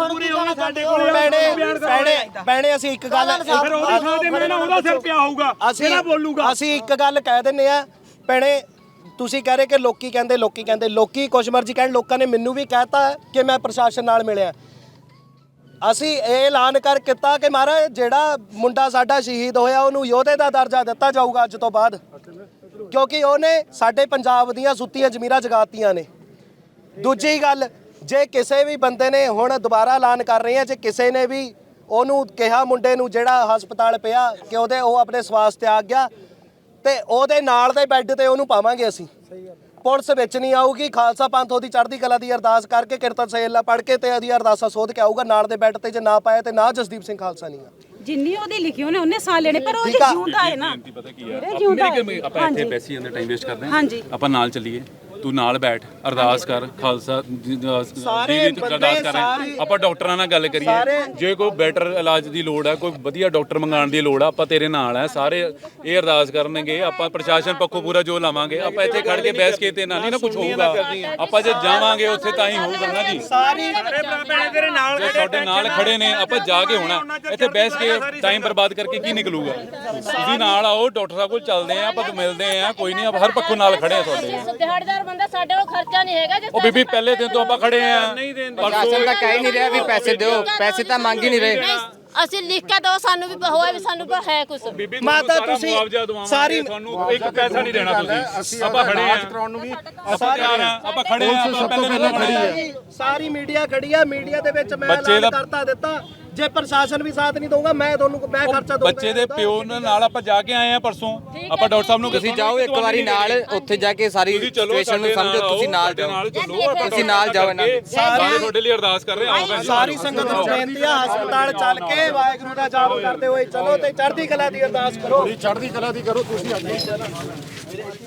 ਪੂਰੇ ਹੋਣਾ ਸਾਡੇ ਭੈਣੇ ਭੈਣੇ ਭੈਣੇ ਅਸੀਂ ਇੱਕ ਗੱਲ ਫਿਰ ਉਹਦੀ ਥਾਂ ਤੇ ਮੇਰੇ ਨਾਲ ਉਹਦਾ ਸਿਰ ਪਿਆ ਹੋਊਗਾ। ਅਸੀਂ ਜਿਹੜਾ ਬੋਲੂਗਾ। ਅਸੀਂ ਇੱਕ ਗੱਲ ਕਹਿ ਦਿੰਨੇ ਆ ਭੈਣੇ ਤੁਸੀਂ ਕਹਿ ਰਹੇ ਕਿ ਲੋਕੀ ਕਹਿੰਦੇ ਲੋਕੀ ਕਹਿੰਦੇ। ਲੋਕੀ ਕੁਛ ਮਰਜ਼ੀ ਕਹਿਣ ਲੋਕਾਂ ਨੇ ਮੈਨੂੰ ਵੀ ਕਹਿਤਾ ਕਿ ਮੈਂ ਪ੍ਰਸ਼ਾਸਨ ਨਾਲ ਮਿਲਿਆ। ਅਸੀਂ ਇਹ ਐਲਾਨ ਕਰ ਕੀਤਾ ਕਿ ਮਹਾਰਾਜ ਜਿਹੜਾ ਮੁੰਡਾ ਸਾਡਾ ਸ਼ਹੀਦ ਹੋਇਆ ਉਹਨੂੰ ਯੋਧੇ ਦਾ ਦਰਜਾ ਦਿੱਤਾ ਜਾਊਗਾ ਅੱਜ ਤੋਂ ਬਾਅਦ। ਕਿਉਂਕਿ ਉਹਨੇ ਸਾਡੇ ਪੰਜਾਬ ਦੀਆਂ ਸੁੱਤੀਆਂ ਜ਼ਮੀਰਾਂ ਜਗਾਤੀਆਂ ਨੇ। ਦੂਜੀ ਗੱਲ ਜੇ ਕਿਸੇ ਵੀ ਬੰਦੇ ਨੇ ਹੁਣ ਦੁਬਾਰਾ ਐਲਾਨ ਕਰ ਰਹੇ ਆ ਜੇ ਕਿਸੇ ਨੇ ਵੀ ਉਹਨੂੰ ਕਿਹਾ ਮੁੰਡੇ ਨੂੰ ਜਿਹੜਾ ਹਸਪਤਾਲ ਪਿਆ ਕਿ ਉਹਦੇ ਉਹ ਆਪਣੇ ਸਵਾਸ ਤਿਆਗ ਗਿਆ ਤੇ ਉਹਦੇ ਨਾਲ ਦੇ ਬੈੱਡ ਤੇ ਉਹਨੂੰ ਪਾਵਾਂਗੇ ਅਸੀਂ ਪੁਲਿਸ ਵਿੱਚ ਨਹੀਂ ਆਊਗੀ ਖਾਲਸਾ ਪੰਥ ਉਹਦੀ ਚੜ੍ਹਦੀ ਕਲਾ ਦੀ ਅਰਦਾਸ ਕਰਕੇ ਕੀਰਤਨ ਸਹੇਲਾ ਪੜ੍ਹ ਕੇ ਤੇ ਉਹਦੀ ਅਰਦਾਸਾ ਸੋਧ ਕੇ ਆਊਗਾ ਨਾਲ ਦੇ ਬੈੱਡ ਤੇ ਜੇ ਨਾ ਪਾਇਆ ਤੇ ਨਾ ਜਸਦੀਪ ਸਿੰਘ ਖਾਲਸਾ ਨਹੀਂ ਆ ਜਿੰਨੀ ਉਹਦੀ ਲਿਖੀ ਉਹਨੇ ਉਹਨੇ ਸਾਹ ਲੈਣੇ ਪਰ ਉਹ ਆ। ਜਿਉਂਦਾ ਹੈ ਨਾ ਪਤਾ ਕੀ ਆ। ਆਪਾਂ ਇੱਥੇ। ਪੈਸੀ ਜਾਂਦੇ ਟਾਈਮ ਵੇਸਟ ਕਰਦੇ। ਆਪਾਂ ਨਾਲ ਚੱਲੀਏ ਤੂੰ ਨਾਲ ਬੈਠ ਅਰਦਾਸ ਕਰ ਖਾਲਸਾ ਦੀ ਦੀ ਅਰਦਾਸ ਕਰ ਆਪਾਂ ਡਾਕਟਰਾਂ ਨਾਲ ਗੱਲ ਕਰੀਏ। ਜੇ ਕੋਈ ਬੈਟਰ ਇਲਾਜ ਦੀ ਲੋੜ ਹੈ ਕੋਈ ਵਧੀਆ ਡਾਕਟਰ ਮੰਗਾਉਣ ਦੀ ਲੋੜ ਆ ਆਪਾਂ ਤੇਰੇ ਨਾਲ ਹੈ ਸਾਰੇ ਇਹ ਅਰਦਾਸ ਕਰਨਗੇ ਆਪਾਂ ਪ੍ਰਸ਼ਾਸਨ ਪੱਖੋਂ ਪੂਰਾ ਜੋ ਲਾਵਾਂਗੇ ਆਪਾਂ ਇੱਥੇ ਖੜ ਕੇ ਬਹਿਸ ਕੇ ਤੇ ਨਾਲ ਨਹੀਂ ਨਾ ਕੁਝ ਹੋਊਗਾ। ਆਪਾਂ ਜੇ ਜਾਵਾਂਗੇ ਉੱਥੇ ਤਾਂ ਹੀ ਹੋਊਗਾ ਨਾ ਜੀ। ਸਾਰੀ ਤੇਰੇ ਨਾਲ ਜੇ ਸਾਡੇ ਨਾਲ ਖੜੇ ਨੇ ਆਪਾਂ ਜਾ ਕੇ ਹੋਣਾ। ਇੱਥੇ ਬਹਿਸ ਕੇ ਟਾਈਮ ਬਰਬਾਦ ਕਰਕੇ ਕੀ ਨਿਕਲੂਗਾ? ਤੁਸੀਂ ਨਾਲ ਆਓ ਡਾਕਟਰ ਸਾਹਿਬ ਕੋਲ ਚੱਲਦੇ ਆਂ ਆਪਾਂ ਮਿਲਦੇ ਆਂ ਕੋਈ ਨਹੀਂ ਆਪਾਂ ਹਰ ਪੱਖੋਂ ਨਾਲ ਖੜੇ ਆ ਤੁਹਾਡੇ। ਬੰਦਾ ਸਾਡੇ ਕੋਲ ਖਰਚਾ ਨਹੀਂ ਹੈਗਾ ਜੇ ਉਹ ਬੀਬੀ ਪਹਿਲੇ ਦਿਨ ਤੋਂ ਆਪਾਂ ਖੜੇ ਆਂ ਪ੍ਰਸ਼ਾਸਨ ਤਾਂ ਕਹਿ ਨਹੀਂ ਰਿਹਾ ਵੀ ਪੈਸੇ ਦਿਓ ਪੈਸੇ ਤਾਂ ਮੰਗ ਹੀ ਨਹੀਂ ਰਹੇ। ਨਹੀਂ, ਅਸੀਂ ਲਿਖ ਕੇ ਦੋ ਸਾਨੂੰ ਵੀ ਹੋਇਆ ਵੀ ਸਾਨੂੰ ਕੋਲ ਹੈ ਕੁਝ ਬੀਬੀ ਮਾਤਾ ਤੁਸੀਂ ਸਾਰੀ- ਤੁਹਾਨੂੰ ਇੱਕ ਪੈਸਾ ਨਹੀਂ ਦੇਣਾ ਤੁਸੀਂ। ਆਪਾਂ ਖੜੇ ਆਂ ਕਰਾਉਣ ਨੂੰ ਵੀ ਆਪਾਂ ਤਿਆਰ ਆਂ ਆਪਾਂ ਖੜੇ ਆਂ ਆਪਾਂ ਪਹਿਲੇ ਖੜੀ। ਆਂ ਸਾਰੀ ਮੀਡੀਆ ਖੜੀ ਆ ਮੀਡੀਆ ਦੇ ਵਿੱਚ ਮੈਂ ਐਲਾਨ ਦਾ- ਕਰਤਾ ਦਿੱਤਾ। ਜੇ ਪ੍ਰਸ਼ਾਸਨ ਵੀ ਸਾਥ ਨਹੀਂ ਦਊਗਾ ਮੈਂ ਤੁਹਾਨੂੰ ਮੈਂ ਖਰਚਾ ਦਊਂਗਾ ਬੱਚੇ ਦੇ ਪਿਓ ਨਾਲ ਆਪਾਂ ਜਾ ਕੇ ਆਏ ਆਂ ਪਰਸੋਂ। ਆਪਾਂ ਡਾਕਟਰ ਸਾਹਿਬ ਨੂੰ ਤੁਸੀਂ ਜਾਓ ਇੱਕ ਵਾਰੀ ਨਾਲ ਉੱਥੇ ਜਾ ਕੇ ਸਾਰੀ ਸਿਚੁਏਸ਼ਨ ਨੂੰ ਸਮਝੋ ਤੁਸੀਂ ਨਾਲ ਜਾਓ। ਤੁਸੀਂ ਨਾਲ ਜਾਓ ਇਹਨਾਂ ਦੇ। ਸਾਰੇ ਤੁਹਾਡੇ ਲਈ ਅਰਦਾਸ ਕਰ ਰਹੇ ਆਓ। ਸਾਰੀ ਸੰਗਤ ਨੂੰ ਬੇਨਤੀ ਆ ਹਸਪਤਾਲ ਚੱਲ ਕੇ ਵਾਹਿਗੁਰੂ ਦਾ ਜਾਪ ਕਰਦੇ ਹੋਏ ਚਲੋ ਤੇ ਚੜ੍ਹਦੀ ਕਲਾ ਦੀ ਅਰਦਾਸ ਕਰੋ। ਚੜ੍ਹਦੀ ਕਲਾ ਦੀ ਕਰੋ ਤੁਸੀਂ ਅੱਗੇ